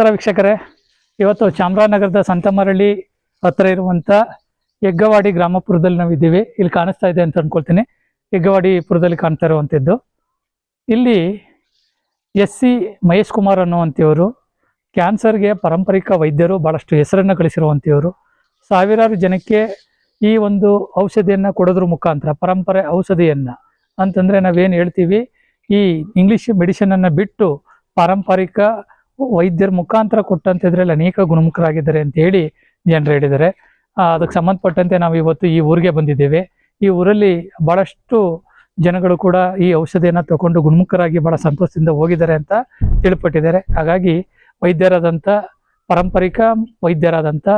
ನಮಸ್ಕಾರ ವೀಕ್ಷಕರೇ, ಇವತ್ತು ಚಾಮರಾಜನಗರದ ಸಂತಮರಳ್ಳಿ ಹತ್ರ ಇರುವಂಥ ಹೆಗ್ಗವಾಡಿ ಗ್ರಾಮಪುರದಲ್ಲಿ ನಾವಿದ್ದೀವಿ. ಇಲ್ಲಿ ಕಾಣಿಸ್ತಾ ಇದೆ ಅಂತ ಅನ್ಕೊಳ್ತೀನಿ. ಹೆಗ್ಗವಾಡಿಪುರದಲ್ಲಿ ಕಾಣ್ತಾ ಇರುವಂಥದ್ದು ಇಲ್ಲಿ ಎಸ್ ಸಿ ಮಹೇಶ್ ಕುಮಾರ್ ಅನ್ನುವಂಥವರು ಕ್ಯಾನ್ಸರ್ಗೆ ಪಾರಂಪರಿಕ ವೈದ್ಯರು ಭಾಳಷ್ಟು ಹೆಸರನ್ನು ಗಳಿಸಿರುವಂಥವರು ಸಾವಿರಾರು ಜನಕ್ಕೆ ಈ ಒಂದು ಔಷಧಿಯನ್ನು ಕೊಡೋದ್ರ ಮುಖಾಂತರ, ಪರಂಪರೆ ಔಷಧಿಯನ್ನು ಅಂತಂದರೆ ನಾವೇನು ಹೇಳ್ತೀವಿ, ಈ ಇಂಗ್ಲೀಷ್ ಮೆಡಿಸಿನನ್ನು ಬಿಟ್ಟು ಪಾರಂಪರಿಕ ವೈದ್ಯರ ಮುಖಾಂತರ ಕೊಟ್ಟಂತ ಇದ್ರಲ್ಲಿ ಅನೇಕ ಗುಣಮುಖರಾಗಿದ್ದಾರೆ ಅಂತ ಹೇಳಿ ಜನರು ಹೇಳಿದ್ದಾರೆ. ಅದಕ್ಕೆ ಸಂಬಂಧಪಟ್ಟಂತೆ ನಾವು ಇವತ್ತು ಈ ಊರಿಗೆ ಬಂದಿದ್ದೇವೆ. ಈ ಊರಲ್ಲಿ ಬಹಳಷ್ಟು ಜನಗಳು ಕೂಡ ಈ ಔಷಧಿಯನ್ನು ತಗೊಂಡು ಗುಣಮುಖರಾಗಿ ಬಹಳ ಸಂತೋಷದಿಂದ ಹೋಗಿದ್ದಾರೆ ಅಂತ ತಿಳಿಪಟ್ಟಿದ್ದಾರೆ. ಹಾಗಾಗಿ ವೈದ್ಯರಾದಂಥ ಪಾರಂಪರಿಕ ವೈದ್ಯರಾದಂಥ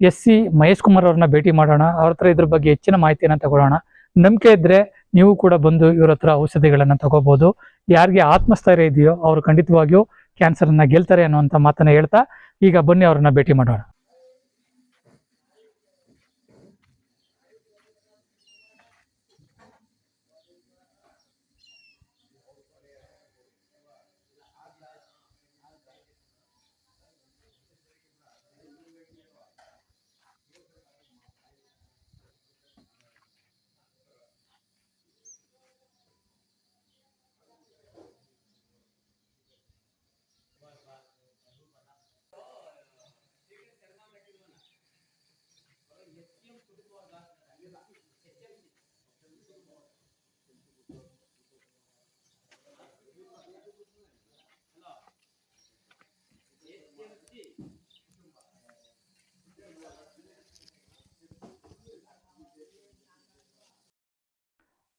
ಎಸ್ ಸಿ ಮಹೇಶ್ ಕುಮಾರ್ ಅವ್ರನ್ನ ಭೇಟಿ ಮಾಡೋಣ. ಅವ್ರ ಹತ್ರ ಇದ್ರ ಬಗ್ಗೆ ಹೆಚ್ಚಿನ ಮಾಹಿತಿಯನ್ನು ತಗೊಳ್ಳೋಣ. ನಂಬಿಕೆ ಇದ್ರೆ ನೀವು ಕೂಡ ಬಂದು ಇವ್ರ ಹತ್ರ ಔಷಧಿಗಳನ್ನು ತಗೋಬಹುದು ಯಾರಿಗೆ ಆತ್ಮಸ್ಥೈರ್ಯ ಇದೆಯೋ ಅವರು ಖಂಡಿತವಾಗಿಯೂ ಕ್ಯಾನ್ಸರನ್ನ ಗೆಲ್ತಾರೆ ಅನ್ನುವಂಥ ಮಾತನ್ನ ಹೇಳ್ತಾ ಈಗ ಬನ್ನಿ ಅವ್ರನ್ನ ಭೇಟಿ ಮಾಡೋಣ.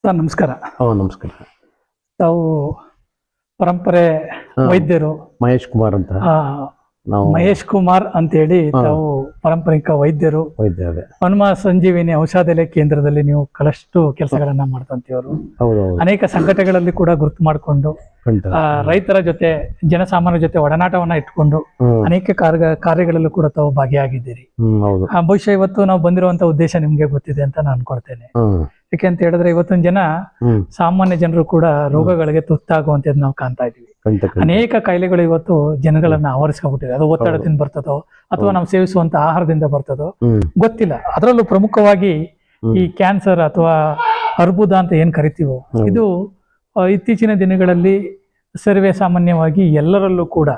ಸರ್ ನಮಸ್ಕಾರ. ನಮಸ್ಕಾರ. ತಾವು ಪರಂಪರೆ ವೈದ್ಯರು. ಮಹೇಶ್ ಕುಮಾರ್ ಅಂತ. ಆ, ನಾವು ಮಹೇಶ್ ಕುಮಾರ್ ಅಂತ ಹೇಳಿ ತಾವು ಪಾರಂಪರಿಕ ವೈದ್ಯರು. ಹನುಮ ಸಂಜೀವಿನಿ ಔಷಧಾಲಯ ಕೇಂದ್ರದಲ್ಲಿ ನೀವು ಕಳಷ್ಟು ಕೆಲಸಗಳನ್ನ ಮಾಡ್ತಂತೀವರು ಹೌದು ಹೌದು ಅನೇಕ ಸಂಘಟನೆಗಳಲ್ಲಿ ಕೂಡ ಗುರುತು ಮಾಡಿಕೊಂಡು ರೈತರ ಜೊತೆ ಜನಸಾಮಾನ್ಯರ ಜೊತೆ ಒಡನಾಟವನ್ನ ಇಟ್ಕೊಂಡು ಅನೇಕ ಕಾರ್ಯ ಕಾರ್ಯಗಳಲ್ಲೂ ಕೂಡ ತಾವು ಭಾಗಿಯಾಗಿದ್ದೀರಿ. ಬಹುಶಃ ಇವತ್ತು ನಾವು ಬಂದಿರುವಂತ ಉದ್ದೇಶ ನಿಮ್ಗೆ ಗೊತ್ತಿದೆ ಅಂತ ನಾನು ಅನ್ಕೊಳ್ತೇನೆ. ಹ್ಮ್. ಯಾಕೆ ಅಂತ ಹೇಳಿದ್ರೆ ಇವತ್ತಿನ ಜನ ಸಾಮಾನ್ಯ ಜನರು ಕೂಡ ರೋಗಗಳಿಗೆ ತುತ್ತಾಗುವಂತದ್ದು ನಾವು ಕಾಣ್ತಾ ಇದೀವಿ ಅನೇಕ ಕಾಯಿಲೆಗಳು ಇವತ್ತು ಜನಗಳನ್ನ ಆವರಿಸ್ಕೊಂಡ್ಬಿಟ್ಟಿದೆ. ಅದು ಒತ್ತಡದಿಂದ ಬರ್ತದೋ ಅಥವಾ ನಾವು ಸೇವಿಸುವಂತ ಆಹಾರದಿಂದ ಬರ್ತದೋ ಗೊತ್ತಿಲ್ಲ. ಅದರಲ್ಲೂ ಪ್ರಮುಖವಾಗಿ ಈ ಕ್ಯಾನ್ಸರ್ ಅಥವಾ ಅರ್ಬುದ ಅಂತ ಏನ್ ಕರಿತೀವೋ ಇದು ಇತ್ತೀಚಿನ ದಿನಗಳಲ್ಲಿ ಸರ್ವೇ ಸಾಮಾನ್ಯವಾಗಿ ಎಲ್ಲರಲ್ಲೂ ಕೂಡ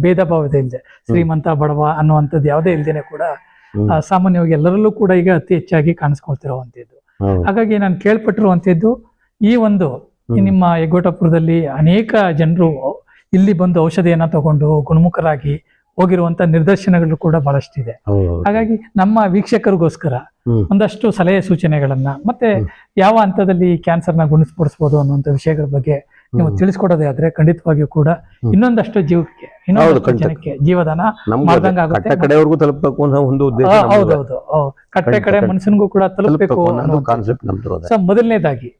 ಭೇದ ಭಾವದ ಇಲ್ಲದೆ ಶ್ರೀಮಂತ ಬಡವ ಅನ್ನುವಂಥದ್ದು ಯಾವುದೇ ಇಲ್ದೇನೆ ಕೂಡ ಸಾಮಾನ್ಯವಾಗಿ ಎಲ್ಲರಲ್ಲೂ ಕೂಡ ಈಗ ಅತಿ ಹೆಚ್ಚಾಗಿ ಕಾಣಿಸ್ಕೊಳ್ತಿರುವಂತದ್ದು ಹಾಗಾಗಿ ನಾನು ಕೇಳ್ಪಟ್ಟಿರುವಂತದ್ದು ಈ ಒಂದು ನಿಮ್ಮ ಹೆಗ್ಗೋಟಪುರದಲ್ಲಿ ಅನೇಕ ಜನರು ಇಲ್ಲಿ ಬಂದು ಔಷಧಿಯನ್ನ ತಗೊಂಡು ಗುಣಮುಖರಾಗಿ ಹೋಗಿರುವಂತ ನಿದರ್ಶನಗಳು ಕೂಡ ಬಹಳಷ್ಟಿದೆ. ಹಾಗಾಗಿ ನಮ್ಮ ವೀಕ್ಷಕರಿಗೋಸ್ಕರ ಒಂದಷ್ಟು ಸಲಹೆ ಸೂಚನೆಗಳನ್ನ ಮತ್ತೆ ಯಾವ ಹಂತದಲ್ಲಿ ಕ್ಯಾನ್ಸರ್ನ ಗುಣಿಸ್ಪಡಿಸಬಹುದು ಅನ್ನುವಂಥ ವಿಷಯಗಳ ಬಗ್ಗೆ ನೀವು. ತಿಳಿಸ್ಕೊಡೋದೇ ಆದ್ರೆ ಖಂಡಿತವಾಗಿಯೂ ಕೂಡ ಇನ್ನೊಂದಷ್ಟು ಜೀವಕ್ಕೆ ಇನ್ನೊಂದು ಇನ್ನೊಂದಷ್ಟು ಜನಕ್ಕೆ ಜೀವದಾನ ಮಾಡ್ದಂಗ ಕಡೆವರೆಗೂ ತಲುಪಬೇಕು ಒಂದು ಉದ್ದೇಶ. ಹೌದೌದು. ಹೌದು. ಕಟ್ಟೆ ಕಡೆ. ಮನುಷ್ಯನಿಗೂ ಕೂಡ ತಲುಪಬೇಕು ಸೊ ಮೊದಲನೇದಾಗಿ.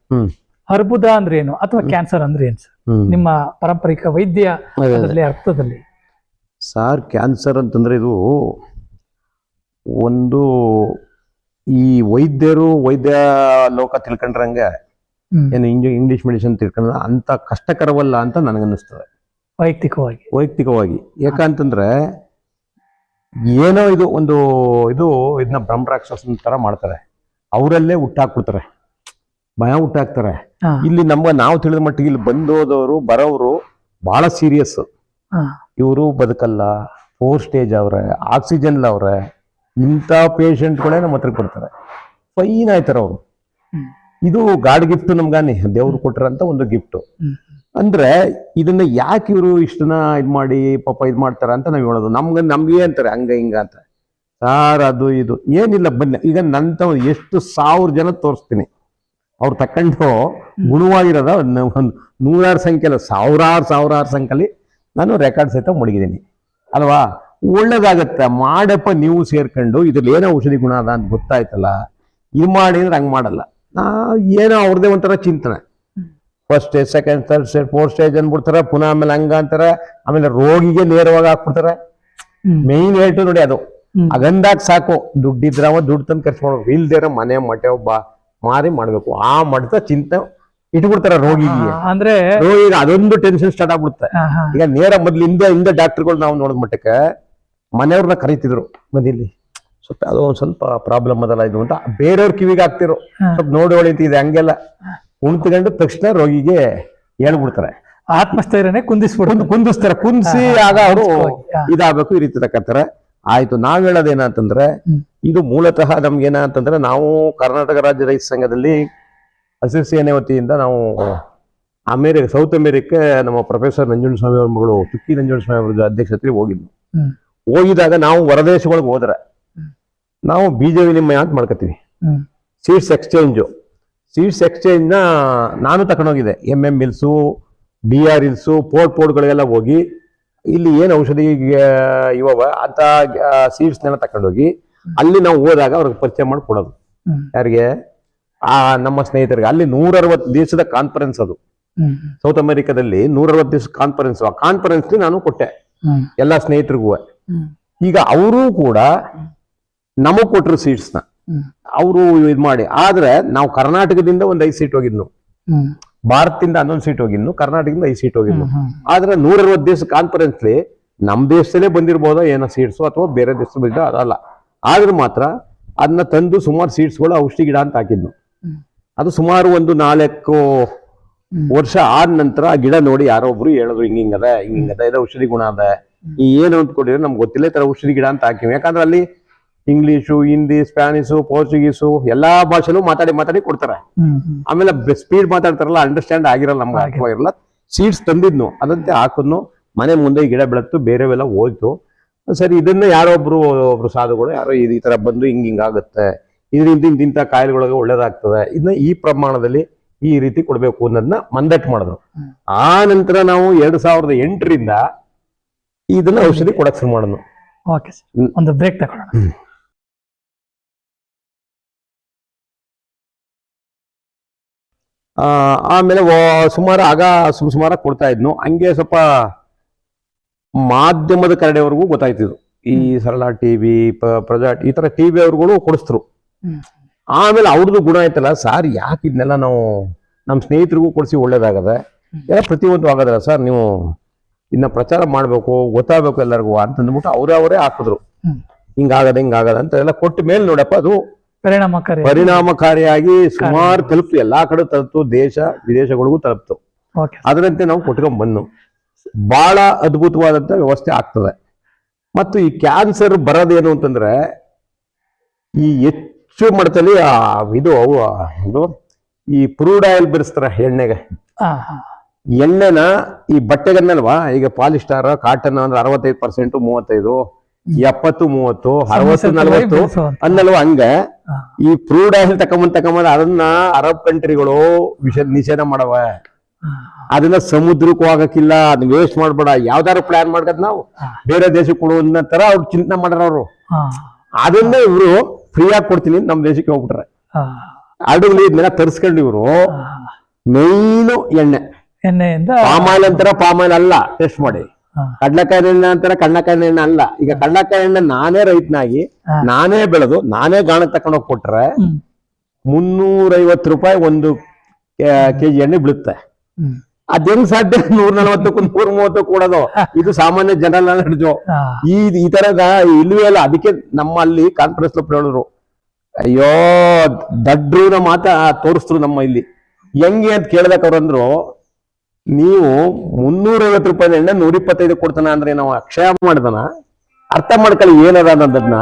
ಅರ್ಬುದ ಅಂದ್ರೆ ಏನು ಅಥವಾ ಕ್ಯಾನ್ಸರ್ ಅಂದ್ರೆ ಏನು ಸರ್? ನಿಮ್ಮ ಪಾರಂಪರಿಕ ವೈದ್ಯ ಅರ್ಥದಲ್ಲಿ. ಸಾರ್ ಕ್ಯಾನ್ಸರ್ ಅಂತಂದ್ರೆ ಇದು ಒಂದು ಈ ವೈದ್ಯರು ವೈದ್ಯ ಲೋಕ ತಿಳ್ಕೊಂಡ್ರಂಗೆ ಏನು ಇಂಗ್ಲಿ ಇಂಗ್ಲೀಷ್ ಮೆಡಿಸಿನ್ ತಿಳ್ಕೊಂಡ್ರೆ ಅಂತ ಕಷ್ಟಕರವಲ್ಲ ಅಂತ ನನಗನ್ನಿಸ್ತದೆ ವೈಯಕ್ತಿಕವಾಗಿ. ವೈಯಕ್ತಿಕವಾಗಿ. ಯಾಕಂತಂದ್ರೆ ಏನೋ ಇದು ಒಂದು ಇದು ಇದನ್ನ ಬ್ರಹ್ಮರಾಕ್ಷಸನ ತರ ಮಾಡ್ತಾರೆ. ಅವರಲ್ಲೇ ಹುಟ್ಟಾಕ್ಬಿಡ್ತಾರೆ. ಭಯ ಹುಟ್ಟಾಕ್ತಾರೆ. ಇಲ್ಲಿ ನಮ್ಮ ನಾವು ತಿಳಿದ ಮಟ್ಟಿಗೆ ಇಲ್ಲಿ ಬಂದೋದವರು ಬರೋರು ಬಹಳ ಸೀರಿಯಸ್ ಇವರು ಬದುಕಲ್ಲ ಫೋರ್ ಸ್ಟೇಜ್ ಅವ್ರೆ ಆಕ್ಸಿಜನ್ ಅವ್ರೆ ಇಂಥ ಪೇಷಂಟ್ಗಳೇ ನಮ್ಮ ಹತ್ರಕ್ಕೆ ಬರ್ತಾರೆ. ಫೈನ್ ಆಯ್ತಾರೆ ಅವರು. ಇದು ಗಾಡ್ ಗಿಫ್ಟ್ ನಮ್ಗಾನಿ ದೇವ್ರು ಕೊಟ್ಟಿರೋಂಥ ಒಂದು ಗಿಫ್ಟ್. ಅಂದ್ರೆ ಇದನ್ನ ಯಾಕೆ ಇವರು ಇಷ್ಟನ್ನ ಇದು ಮಾಡಿ ಪಾಪ ಇದು ಮಾಡ್ತಾರ ಅಂತ ನಾವು ಹೇಳೋದು. ನಮ್ಗೆ ನಮ್ಗೆ ಅಂತಾರೆ ಹಂಗ ಹಿಂಗ ಅಂತ ಸಾರ್ ಅದು ಇದು. ಏನಿಲ್ಲ ಬನ್ನಿ. ಈಗ ನಂತ ಎಷ್ಟು ಸಾವಿರ ಜನ ತೋರಿಸ್ತೀನಿ. ಅವ್ರು ತಕ್ಕಂಡು ಗುಣವಾಗಿರೋದ ಒಂದು ಒಂದು ನೂರಾರು ಸಂಖ್ಯೆ ಅಲ್ಲ ಸಾವಿರಾರು ಸಾವಿರಾರು ಸಂಖ್ಯೆಲಿ ನಾನು ರೆಕಾರ್ಡ್ ಸಹಿತ ಮುಳುಗಿದ್ದೀನಿ. ಅಲ್ವಾ? ಒಳ್ಳೇದಾಗತ್ತೆ. ಮಾಡಪ್ಪ ನೀವು ಸೇರ್ಕೊಂಡು ಇದ್ರಲ್ಲಿ ಏನೋ ಔಷಧಿ ಗುಣ ಅದ ಅಂತ ಗೊತ್ತಾಯ್ತಲ್ಲ? ಇದು ಮಾಡಿ ಅಂದ್ರೆ ಹಂಗೆ ಮಾಡಲ್ಲ. ನಾ ಏನೋ ಅವ್ರದೇ ಒಂಥರ ಚಿಂತನೆ. First stage second third stage fourth stage ಅಂದ್ಬಿಡ್ತಾರೆ ಪುನಃ ಆಮೇಲೆ ಹಂಗ ಅಂತಾರೆ ಆಮೇಲೆ ರೋಗಿಗೆ ನೇರವಾಗಿ ಹಾಕ್ಬಿಡ್ತಾರೆ. ಮೇನ್ ಹೇಳ್ತು ನೋಡಿ ಅದು. ಅಗಂದಾಕ ಅಗಂದಾಗ ಸಾಕು. ದುಡ್ಡಿದ್ರವ ದುಡ್ಡು ತಂದು ಖರ್ಚು ಮಾಡ್ಬೇಕು. ಇಲ್ದಿರೋ ಮನೆ ಮಠ ಒಬ್ಬ ಮಾರಿ ಮಾಡ್ಬೇಕು. ಆ ಮಠದ ಚಿಂತೆ ಇಟ್ಬಿಡ್ತಾರೆ ರೋಗಿಗೆ. ಅಂದ್ರೆ ರೋಗಿಗೆ ಅದೊಂದು ಟೆನ್ಷನ್ ಸ್ಟಾರ್ಟ್ ಆಗ್ಬಿಡುತ್ತೆ. ಈಗ ನೇರ ಮೊದ್ಲು ಹಿಂದೆ ಹಿಂದೆ ಡಾಕ್ಟರ್ಗಳು ನಾವು ನೋಡಿದ ಮಟ್ಟಕ್ಕೆ ಮನೆಯವ್ರನ್ನ ಕರೀತಿದ್ರು ಮನೆಯಲ್ಲಿ. ಸ್ವಲ್ಪ ಅದು ಒಂದ್ ಸ್ವಲ್ಪ ಪ್ರಾಬ್ಲಮ್ ಅದಲ್ಲ ಇದು ಅಂತ ಬೇರೆಯವ್ರ ಕಿವಿಗೆ ಹಾಕ್ತಿರು ಸ್ವಲ್ಪ ನೋಡೋಳಿ ಅಂತ ಇದೆ ಹಂಗೆಲ್ಲ. ಉಣ್ತ್ಕೊಂಡು ತಕ್ಷಣ ರೋಗಿಗೆ ಹೇಳ್ಬಿಡ್ತಾರೆ. ಆತ್ಮಸ್ಥೈರ್ಯನೇ ಕುಂದಿಸ್ಬಿಡ್ತು ಕುಂದ್ ಕುಂದಿಸ್ತಾರೆ. ಕುಂದಿಸಿ ಆಗ ಅವರು ಇದಾಗಬೇಕು ಈ ರೀತಿ ತಕ್ಕಂತಾರೆ. ಆಯ್ತು ನಾವ್ ಹೇಳೋದೇನಂತಂದ್ರೆ. ಇದು ಮೂಲತಃ ನಮ್ಗೇನಂತಂದ್ರೆ ನಾವು ಕರ್ನಾಟಕ ರಾಜ್ಯ ರೈತ ಸಂಘದಲ್ಲಿ ಹಸಿರು ಸೇನೆ ವತಿಯಿಂದ ನಾವು ಅಮೇರಿಕ ಸೌತ್ ಅಮೇರಿಕ ನಮ್ಮ ಪ್ರೊಫೆಸರ್ ನಂಜುಂಡಸ್ವಾಮಿ ಅವ್ರ ಮಗಳು ಚುಕ್ಕಿ ನಂಜುಂಡಸ್ವಾಮಿ ಅವರ ಅಧ್ಯಕ್ಷತೆಯಲ್ಲಿ ಹೋಗಿದ್ವಿ. ಹೋಗಿದಾಗ ನಾವು ಹೊರದೇಶಗಳಿಗೆ ಹೋದ್ರೆ ನಾವು ಬೀಜ ವಿನಿಮಯ ಅಂತ ಮಾಡ್ಕೋತೀವಿ ಸೀಟ್ಸ್ ಸೀಡ್ಸ್ ಎಕ್ಸ್ಚೇಂಜು ಸೀಡ್ಸ್ ಎಕ್ಸ್ಚೇಂಜ್ನ ನಾನು ತಗೊಂಡೋಗಿದ್ದೆ M M mills B R hills port ಪೋರ್ಟ್ಗಳಿಗೆಲ್ಲ ಹೋಗಿ ಇಲ್ಲಿ ಏನು ಔಷಧಿ ಆ, ಇವವ ಅಂತ ಸೀಡ್ಸ್ನೆಲ್ಲ ತಗೊಂಡೋಗಿ ಅಲ್ಲಿ ನಾವು ಹೋದಾಗ ಅವ್ರಿಗೆ ಪರಿಚಯ ಮಾಡಿ ಕೊಡೋದು ಯಾರಿಗೆ? ಆ ನಮ್ಮ ಸ್ನೇಹಿತರಿಗೆ. ಅಲ್ಲಿ ನೂರ ಅರವತ್ತು ದೇಶದ ಕಾನ್ಫರೆನ್ಸ್ ಅದು. ಸೌತ್ ಅಮೆರಿಕದಲ್ಲಿ ನೂರ ಅರವತ್ತು ದಿವಸ ಕಾನ್ಫರೆನ್ಸ್ ಆ ಕಾನ್ಫರೆನ್ಸ್ ನಾನು ಕೊಟ್ಟೆ. ಎಲ್ಲಾ ಸ್ನೇಹಿತರಿಗೂ. ಈಗ ಅವರು ಕೂಡ ನಮಗ್ ಕೊಟ್ಟರು ಸೀಟ್ಸ್ನ ನ. ಅವರು ಇದು ಮಾಡಿ. ಆದ್ರೆ ನಾವು ಕರ್ನಾಟಕದಿಂದ ಒಂದ್ ಐದು ಸೀಟ್ ಹೋಗಿದ್ನು. ಭಾರತದಿಂದ ಹನ್ನೊಂದು ಸೀಟ್ ಹೋಗಿದ್ನು. ಕರ್ನಾಟಕದಿಂದ ಐದು ಸೀಟ್ ಹೋಗಿದ್ನು. ಆದ್ರೆ ನೂರ ಅರವತ್ತು ದಿವಸ ಕಾನ್ಫರೆನ್ಸ್ಲಿ ನಮ್ ದೇಶದಲ್ಲೇ ಬಂದಿರಬಹುದು ಏನೋ ಸೀಟ್ಸು ಅಥವಾ ಬೇರೆ ದೇಶ ಬಂದಿದ್ದ ಅದಲ್ಲ. ಆದ್ರೆ ಮಾತ್ರ ಅದನ್ನ ತಂದು ಸುಮಾರು ಸೀಟ್ಸ್ಗಳು ಔಷಧಿ ಗಿಡ ಅಂತ ಹಾಕಿದ್ನು. ಅದು ಸುಮಾರು ಒಂದು ನಾಲ್ಕು ವರ್ಷ ಆದ ನಂತರ ಆ ಗಿಡ ನೋಡಿ ಯಾರೋ ಒಬ್ರು ಹೇಳಿದ್ರು ಹಿಂಗ್ ಹಿಂಗದ ಹಿಂಗ ಇದು ಔಷಧಿ ಗುಣ ಅದ. ಈ ಏನು ಅಂದ್ಕೊಂಡಿದ್ರೆ ನಮ್ಗೆ ಗೊತ್ತಿಲ್ಲ ಈ ತರ ಔಷಧಿ ಗಿಡ ಅಂತ ಹಾಕಿವಿ. ಯಾಕಂದ್ರೆ ಅಲ್ಲಿ ಇಂಗ್ಲಿಷು ಹಿಂದಿ ಸ್ಪ್ಯಾನಿಶು ಪೋರ್ಚುಗೀಸು ಎಲ್ಲಾ ಭಾಷೆಲೂ ಮಾತಾಡಿ ಮಾತಾಡಿ ಕೊಡ್ತಾರೆ. ಆಮೇಲೆ ಸ್ಪೀಡ್ ಮಾತಾಡ್ತಾರಲ್ಲ ಅಂಡರ್ಸ್ಟ್ಯಾಂಡ್ ಆಗಿರಲ್ಲ ನಮ್ಗೆ ಇರಲ್ಲ. ಸೀಡ್ಸ್ ತಂದಿದ್ನು ಅದಂತೆ ಹಾಕಿದ್ನು. ಮನೆ ಮುಂದೆ ಗಿಡ ಬೆಳತ್ತು ಬೇರೆವೆಲ್ಲ ಹೋಯ್ತು. ಸರಿ ಇದನ್ನ ಯಾರೋ ಒಬ್ರು ಒಬ್ರು ಸಾಧುಗಳು ಯಾರೋ ಈ ತರ ಬಂದು ಹಿಂಗ ಹಿಂಗ್ ಆಗುತ್ತೆ. ಇದರಿಂದ ಇಂದ ಇಂಥ ಕಾಯಿಲೆಗಳಿಗೆ ಒಳ್ಳೇದಾಗ್ತದೆ. ಇದನ್ನ ಈ ಪ್ರಮಾಣದಲ್ಲಿ ಈ ರೀತಿ ಕೊಡಬೇಕು ಅನ್ನೋದನ್ನ ಮಂದಟ್ ಮಾಡಿದ್ರು. ಆ ನಂತರ ನಾವು ಎರಡ್ ಸಾವಿರದ ಎಂಟರಿಂದ ಇದನ್ನ ಔಷಧಿ ಕೊಡಕ್ ಶುರು ಮಾಡೋದು ಓಕೆ ಸರ್ ಒಂದು ಬ್ರೇಕ್ ತಗೊಳ್ಳೋಣ. ಆ, ಆಮೇಲೆ ಸುಮಾರು ಆಗ ಸುಮ್ ಸುಮಾರ ಕೊಡ್ತಾ ಇದ್ನು. ಹಂಗೆ ಸ್ವಲ್ಪ ಮಾಧ್ಯಮದ ಕರಡೆವರೆಗೂ ಗೊತ್ತಾಯ್ತಿದ್ರು ಈ ಸರಳ ಟಿವಿ ಪ್ರಜಾ ಈ ತರ ಟಿವಿ ಅವ್ರುಗಳು ಕೊಡಿಸ್ತರು. ಆಮೇಲೆ ಅವ್ರದ್ದು ಗುಣ ಆಯ್ತಲ್ಲ ಸಾರ್ ಯಾಕೆ ಇದನ್ನೆಲ್ಲ ನಾವು ನಮ್ಮ ಸ್ನೇಹಿತರಿಗೂ ಕೊಡಿಸಿ ಒಳ್ಳೇದಾಗದೆ? ಎಲ್ಲ ಪ್ರತಿಯೊಂದು ಆಗದಲ್ಲ ಸರ್ ನೀವು ಇನ್ನ ಪ್ರಚಾರ ಮಾಡಬೇಕು ಗೊತ್ತಾಗಬೇಕು ಎಲ್ಲರಿಗೂ ಅಂತಂದ್ಬಿಟ್ಟು ಅವರೇ ಅವರೇ ಹಾಕಿದ್ರು. ಹಿಂಗಾಗದ ಹಿಂಗಾಗದ ಅಂತ ಎಲ್ಲ ಕೊಟ್ಟ ಮೇಲೆ ನೋಡಪ್ಪ ಅದು ಪರಿಣಾಮಕಾರಿ ಪರಿಣಾಮಕಾರಿಯಾಗಿ ಸುಮಾರು ತಲುಪ್ತು ಎಲ್ಲಾ ಕಡೆ ತಲುಪ್ತು ದೇಶ ವಿದೇಶಗಳಿಗೂ ತಲುಪ್ತು. ಅದರಂತೆ ನಾವು ಕೊಟ್ಕೊಂಡ್ ಬಂದು ಬಹಳ ಅದ್ಭುತವಾದಂತ ವ್ಯವಸ್ಥೆ ಆಗ್ತದೆ. ಮತ್ತು ಈ ಕ್ಯಾನ್ಸರ್ ಬರೋದೇನು ಅಂತಂದ್ರೆ ಈ ಹೆಚ್ಚು ಮಟ್ಟದಲ್ಲಿ ಆ ಇದು ಅವು ಇದು ಈ ಪ್ರೂಡ್ ಆಯಿಲ್ ಬಿಡಿಸ್ತಾರ ಎಣ್ಣೆಗೆ. ಎಣ್ಣೆನ ಈ ಬಟ್ಟೆಗನ್ನಲ್ವಾ? ಈಗ ಪಾಲಿಸ್ಟಾರ್ ಕಾಟನ್ ಅಂದ್ರೆ ಅರವತ್ತೈದು ಪರ್ಸೆಂಟ್ ಮೂವತ್ತೈದು ಎಪ್ಪತ್ತು ಮೂವತ್ತು ಅರವತ್ತು ನಲ್ವತ್ತು. ಅನ್ನಲ್ವಾ ಹಂಗ. ಈ ಪ್ರೂಡ್ ಆಯಿಲ್ ತಕೊಂಬಂದ್ ತಕೊಂಬಂದ್ ಅದನ್ನ ಅರಬ್ ಕಂಟ್ರಿಗಳು ವಿಷ ನಿಷೇಧ ಮಾಡವ. ಅದನ್ನ ಸಮುದ್ರಕ್ಕೂ ಆಗಕ್ಕಿಲ್ಲ ಅದನ್ನ ವೇಸ್ಟ್ ಮಾಡ್ಬೇಡ. ಯಾವ್ದಾರು ಪ್ಲಾನ್ ಮಾಡ್ಕದ್ ನಾವು. ಬೇರೆ ದೇಶಕ್ಕೆ ಕೊಡುವ ತರ ಅವ್ರು ಚಿಂತನೆ ಮಾಡ್ಯಾರ ಅವರು. ಹಾ. ಅದನ್ನ ಇವರು ಫ್ರೀ ಆಗಿ ಕೊಡ್ತೀನಿ ನಮ್ಮ ನಮ್ ದೇಶಕ್ಕೆ ಹೋಗ್ಬಿಟ್ರೆ. ಅಡುಗೆ ಇದನ್ನೆಲ್ಲ ತರಿಸ್ಕೊಂಡು ಇವರು ಮೈನು ಮೇಯ್ನು ಎಣ್ಣೆ. ಎಣ್ಣೆಯಿಂದ ಪಾಮ್ ಆಯಿಲ್ ಅಂತಾರ ಪಾಮ್ ಆಯಿಲ್ ಅಲ್ಲ ಟೆಸ್ಟ್ ಮಾಡಿ. ಕಡ್ಲಕಾಯಿ ಎಣ್ಣೆ ಅಂತಾರ ಕಣ್ಣಕಾಯಿ ಎಣ್ಣೆ ಅಲ್ಲ. ಈಗ ಕಡ್ಲಕಾಯಿ ಎಣ್ಣೆ ನಾನೇ ರೈತನಾಗಿ ನಾನೇ ಬೆಳೆದು ನಾನೇ ಗಾಣಕ್ಕೆ ತಕೊಂಡೋಗಿ ಕೊಟ್ರೆ. ಮುನ್ನೂರೈವತ್ತು ರೂಪಾಯಿ ಒಂದು ಕೆಜಿ ಎಣ್ಣೆ ಬೀಳುತ್ತೆ. ಅದ್ ಹೆಂಗ್ ಸಾಧ್ಯ? ನೂರ ನಲ್ವತ್ತಕ್ಕೂ ನೂರ ಮೂವತ್ತು ಕೊಡೋದು. ಇದು ಸಾಮಾನ್ಯ ಜನರಲ್ ನಡೆದು. ಈ ಈ ತರದ ಇಲ್ವೇ ಅಲ್ಲ. ಅದಕ್ಕೆ ನಮ್ಮಲ್ಲಿ ಕಾನ್ಫರೆನ್ಸ್ ಹೇಳಿದ್ರು ಅಯ್ಯೋ ದಡ್ರು ಮಾತ ತೋರಿಸ್ರು ನಮ್ಮ ಇಲ್ಲಿ. ಹೆಂಗೆ ಅಂತ ಕೇಳ್ದಕ್ ಅವ್ರಂದ್ರು ನೀವು ಮುನ್ನೂರೈವತ್ತು ರೂಪಾಯಿ ಎಣ್ಣೆ ನೂರ ಇಪ್ಪತ್ತೈದು ಕೊಡ್ತಾನ ಅಂದ್ರೆ ನಾವು ಅಕ್ಷಯ ಮಾಡ್ದನ ಅರ್ಥ ಮಾಡ್ಕೊಳ್ಳಿ ಏನದ ಅನ್ನೋದನ್ನ